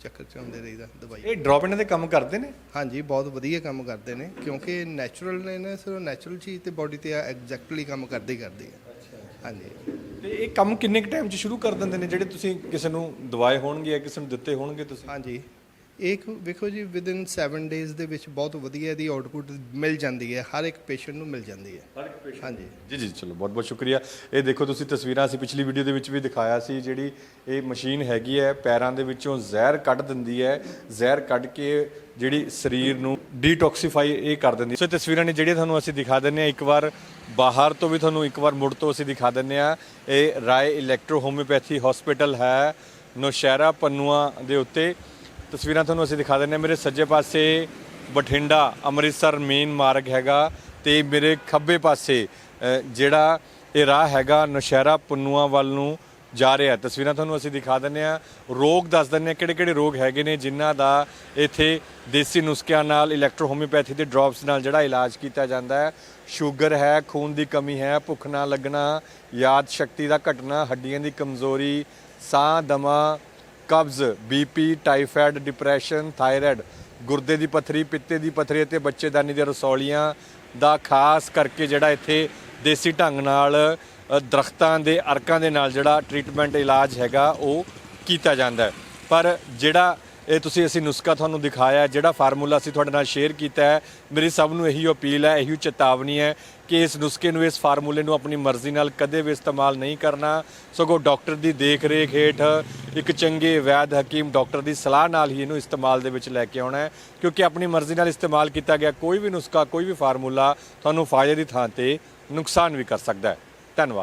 S5: ਚੱਕਰ ਚ ਆਉਂਦੇ ਰਹੀਦਾ ਦਵਾਈ।
S1: ਇਹ ਡ੍ਰੌਪ ਇਹਨਾਂ ਦੇ ਕੰਮ ਕਰਦੇ ਨੇ?
S5: ਹਾਂਜੀ ਬਹੁਤ ਵਧੀਆ ਕੰਮ ਕਰਦੇ ਨੇ ਕਿਉਂਕਿ ਨੈਚੁਰਲ ਨੇ ਨਾ ਸਿਰਫ ਨੈਚੁਰਲ ਚੀਜ਼ ਤੇ ਬਾਡੀ ਤੇ ਐਗਜ਼ੈਕਟਲੀ ਕੰਮ ਕਰਦੇ ਹੀ ਕਰਦੇ ਆ। ਹਾਂਜੀ।
S1: ਤੇ ਇਹ ਕੰਮ ਕਿੰਨੇ ਕੁ ਟਾਈਮ 'ਚ ਸ਼ੁਰੂ ਕਰ ਦਿੰਦੇ ਨੇ? ਜਿਹੜੇ ਤੁਸੀਂ ਕਿਸੇ ਨੂੰ ਦਵਾਏ ਹੋਣਗੇ ਜਾਂ ਕਿਸੇ ਨੂੰ ਦਿੱਤੇ ਹੋਣਗੇ ਤੁਸੀਂ?
S5: ਹਾਂਜੀ। ਇੱਕ ਵੇਖੋ ਜੀ ਵਿਦਿਨ 7 ਡੇਜ਼ ਦੇ ਵਿੱਚ ਬਹੁਤ ਵਧੀਆ ਦੀ ਆਊਟਪੁੱਟ ਮਿਲ ਜਾਂਦੀ ਹੈ। ਹਰ ਇੱਕ ਪੇਸ਼ੈਂਟ ਨੂੰ ਮਿਲ ਜਾਂਦੀ ਹੈ।
S1: ਹਰ ਇੱਕ patient
S5: ਹਾਂਜੀ।
S1: ਜੀ ਜੀ ਚਲੋ ਬਹੁਤ ਬਹੁਤ ਸ਼ੁਕਰੀਆ। ਇਹ ਦੇਖੋ ਤੁਸੀਂ ਤਸਵੀਰਾਂ ਅਸੀਂ ਪਿਛਲੀ ਵੀਡੀਓ ਦੇ ਵਿੱਚ ਵੀ ਦਿਖਾਇਆ ਸੀ ਜਿਹੜੀ ਇਹ ਮਸ਼ੀਨ ਹੈਗੀ ਹੈ ਪੈਰਾਂ ਦੇ ਵਿੱਚੋਂ ਜ਼ਹਿਰ ਕੱਢ ਦਿੰਦੀ ਹੈ। ਜ਼ਹਿਰ ਕੱਢ ਕੇ ਜਿਹੜੀ ਸਰੀਰ ਨੂੰ ਡੀਟੌਕਸੀਫਾਈ ਇਹ ਕਰ ਦਿੰਦੀ ਸੋ ਇਹ ਤਸਵੀਰਾਂ ਨੇ ਜਿਹੜੀਆਂ ਤੁਹਾਨੂੰ ਅਸੀਂ ਦਿਖਾ ਦਿੰਨੇ ਆ ਇੱਕ ਵਾਰ ਬਾਹਰ ਤੋਂ ਵੀ ਤੁਹਾਨੂੰ ਇੱਕ ਵਾਰ ਮੁੜ ਤੋਂ ਅਸੀਂ ਦਿਖਾ ਦਿੰਨੇ ਆ ਇਹ ਰਾਏ ਇਲੈਕਟ੍ਰੋ ਹੋਮਿਓਪੈਥੀ ਹਸਪੀਟਲ ਹੈ ਨੌਸ਼ਹਿਰਾ ਪੰਨੂਆ ਦੇ ਉੱਤੇ। ਤਸਵੀਰਾਂ ਤੁਹਾਨੂੰ ਅਸੀਂ ਦਿਖਾ ਦਿੰਨੇ ਆ ਮੇਰੇ ਸੱਜੇ ਪਾਸੇ ਬਠਿੰਡਾ ਅੰਮ੍ਰਿਤਸਰ ਮੇਨ ਮਾਰਗ ਹੈਗਾ ਤੇ ਮੇਰੇ ਖੱਬੇ ਪਾਸੇ ਜਿਹੜਾ ਇਹ ਰਾਹ ਹੈਗਾ ਨੌਸ਼ਹਿਰਾ ਪੁੰਨੂਆ ਵੱਲ ਨੂੰ ਜਾ ਰਿਹਾ ਤਸਵੀਰਾਂ ਤੁਹਾਨੂੰ ਅਸੀਂ ਦਿਖਾ ਦਿੰਨੇ ਆ ਰੋਗ ਦੱਸ ਦਿੰਨੇ ਆ ਕਿਹੜੇ ਕਿਹੜੇ ਰੋਗ ਹੈਗੇ ਨੇ ਜਿਨ੍ਹਾਂ ਦਾ ਇੱਥੇ ਦੇਸੀ ਨੁਸਖਿਆਂ ਨਾਲ ਇਲੈਕਟ੍ਰੋਹੋਮਿਓਪੈਥੀ ਦੇ ਡ੍ਰੌਪਸ ਨਾਲ ਜਿਹੜਾ ਇਲਾਜ ਕੀਤਾ ਜਾਂਦਾ ਹੈ। ਸ਼ੂਗਰ ਹੈ, ਖੂਨ ਦੀ ਕਮੀ ਹੈ, ਭੁੱਖ ਨਾ ਲੱਗਣਾ, ਯਾਦ ਸ਼ਕਤੀ ਦਾ ਘਟਣਾ, ਹੱਡੀਆਂ ਦੀ ਕਮਜ਼ੋਰੀ, ਸਾਹ, ਦਮਾ, ਕਬਜ਼ ਬੀਪੀ ਟਾਈਫਾਇਡ, ਡਿਪਰੈਸ਼ਨ, ਥਾਇਰਾਇਡ, ਗੁਰਦੇ ਦੀ ਪੱਥਰੀ, ਪਿੱਤੇ ਦੀ ਪੱਥਰੀ ਅਤੇ ਬੱਚੇਦਾਨੀ ਦੀਆਂ ਰਸੌਲੀਆਂ ਦਾ ਖਾਸ ਕਰਕੇ ਜਿਹੜਾ ਇੱਥੇ ਦੇਸੀ ਢੰਗ ਨਾਲ ਦਰਖਤਾਂ ਦੇ, ਅਰਕਾਂ ਦੇ ਨਾਲ ਜਿਹੜਾ ਟ੍ਰੀਟਮੈਂਟ ਇਲਾਜ ਹੈਗਾ, ਉਹ ਕੀਤਾ ਜਾਂਦਾ ਹੈ। ਪਰ ਜਿਹੜਾ, ਇਹ ਤੁਸੀਂ ਅਸੀਂ ਨੁਸਖਾ ਤੁਹਾਨੂੰ ਦਿਖਾਇਆ, ਜਿਹੜਾ ਫਾਰਮੂਲਾ ਅਸੀਂ ਤੁਹਾਡੇ ਨਾਲ ਸ਼ੇਅਰ ਕੀਤਾ ਹੈ, ਮੇਰੀ ਸਭ ਨੂੰ ਇਹੀ ਅਪੀਲ ਹੈ, ਇਹੀ ਚੇਤਾਵਨੀ ਹੈ ਕਿ ਇਸ ਨੁਸਖੇ ਨੂੰ, ਇਸ ਫਾਰਮੂਲੇ ਨੂੰ ਆਪਣੀ ਮਰਜ਼ੀ ਨਾਲ ਕਦੇ ਵੀ ਇਸਤੇਮਾਲ ਨਹੀਂ ਕਰਨਾ। ਸਗੋਂ ਡਾਕਟਰ ਦੀ ਦੇਖ ਰੇਖ ਹੇਠ ਇੱਕ ਚੰਗੇ ਵੈਦ ਹਕੀਮ ਡਾਕਟਰ ਦੀ ਸਲਾਹ ਨਾਲ ਹੀ ਇਹਨੂੰ ਇਸਤੇਮਾਲ ਦੇ ਵਿੱਚ ਲੈ ਕੇ ਆਉਣਾ ਹੈ, ਕਿਉਂਕਿ ਆਪਣੀ ਮਰਜ਼ੀ ਨਾਲ ਇਸਤੇਮਾਲ ਕੀਤਾ ਗਿਆ, ਕੋਈ ਵੀ ਨੁਸਖਾ, ਕੋਈ ਵੀ ਫਾਰਮੂਲਾ ਤੁਹਾਨੂੰ ਫਾਇਦੇ ਦੀ ਥਾਂ ਤੇ ਨੁਕਸਾਨ ਵੀ ਕਰ ਸਕਦਾ ਹੈ। ਧੰਨਵਾਦ।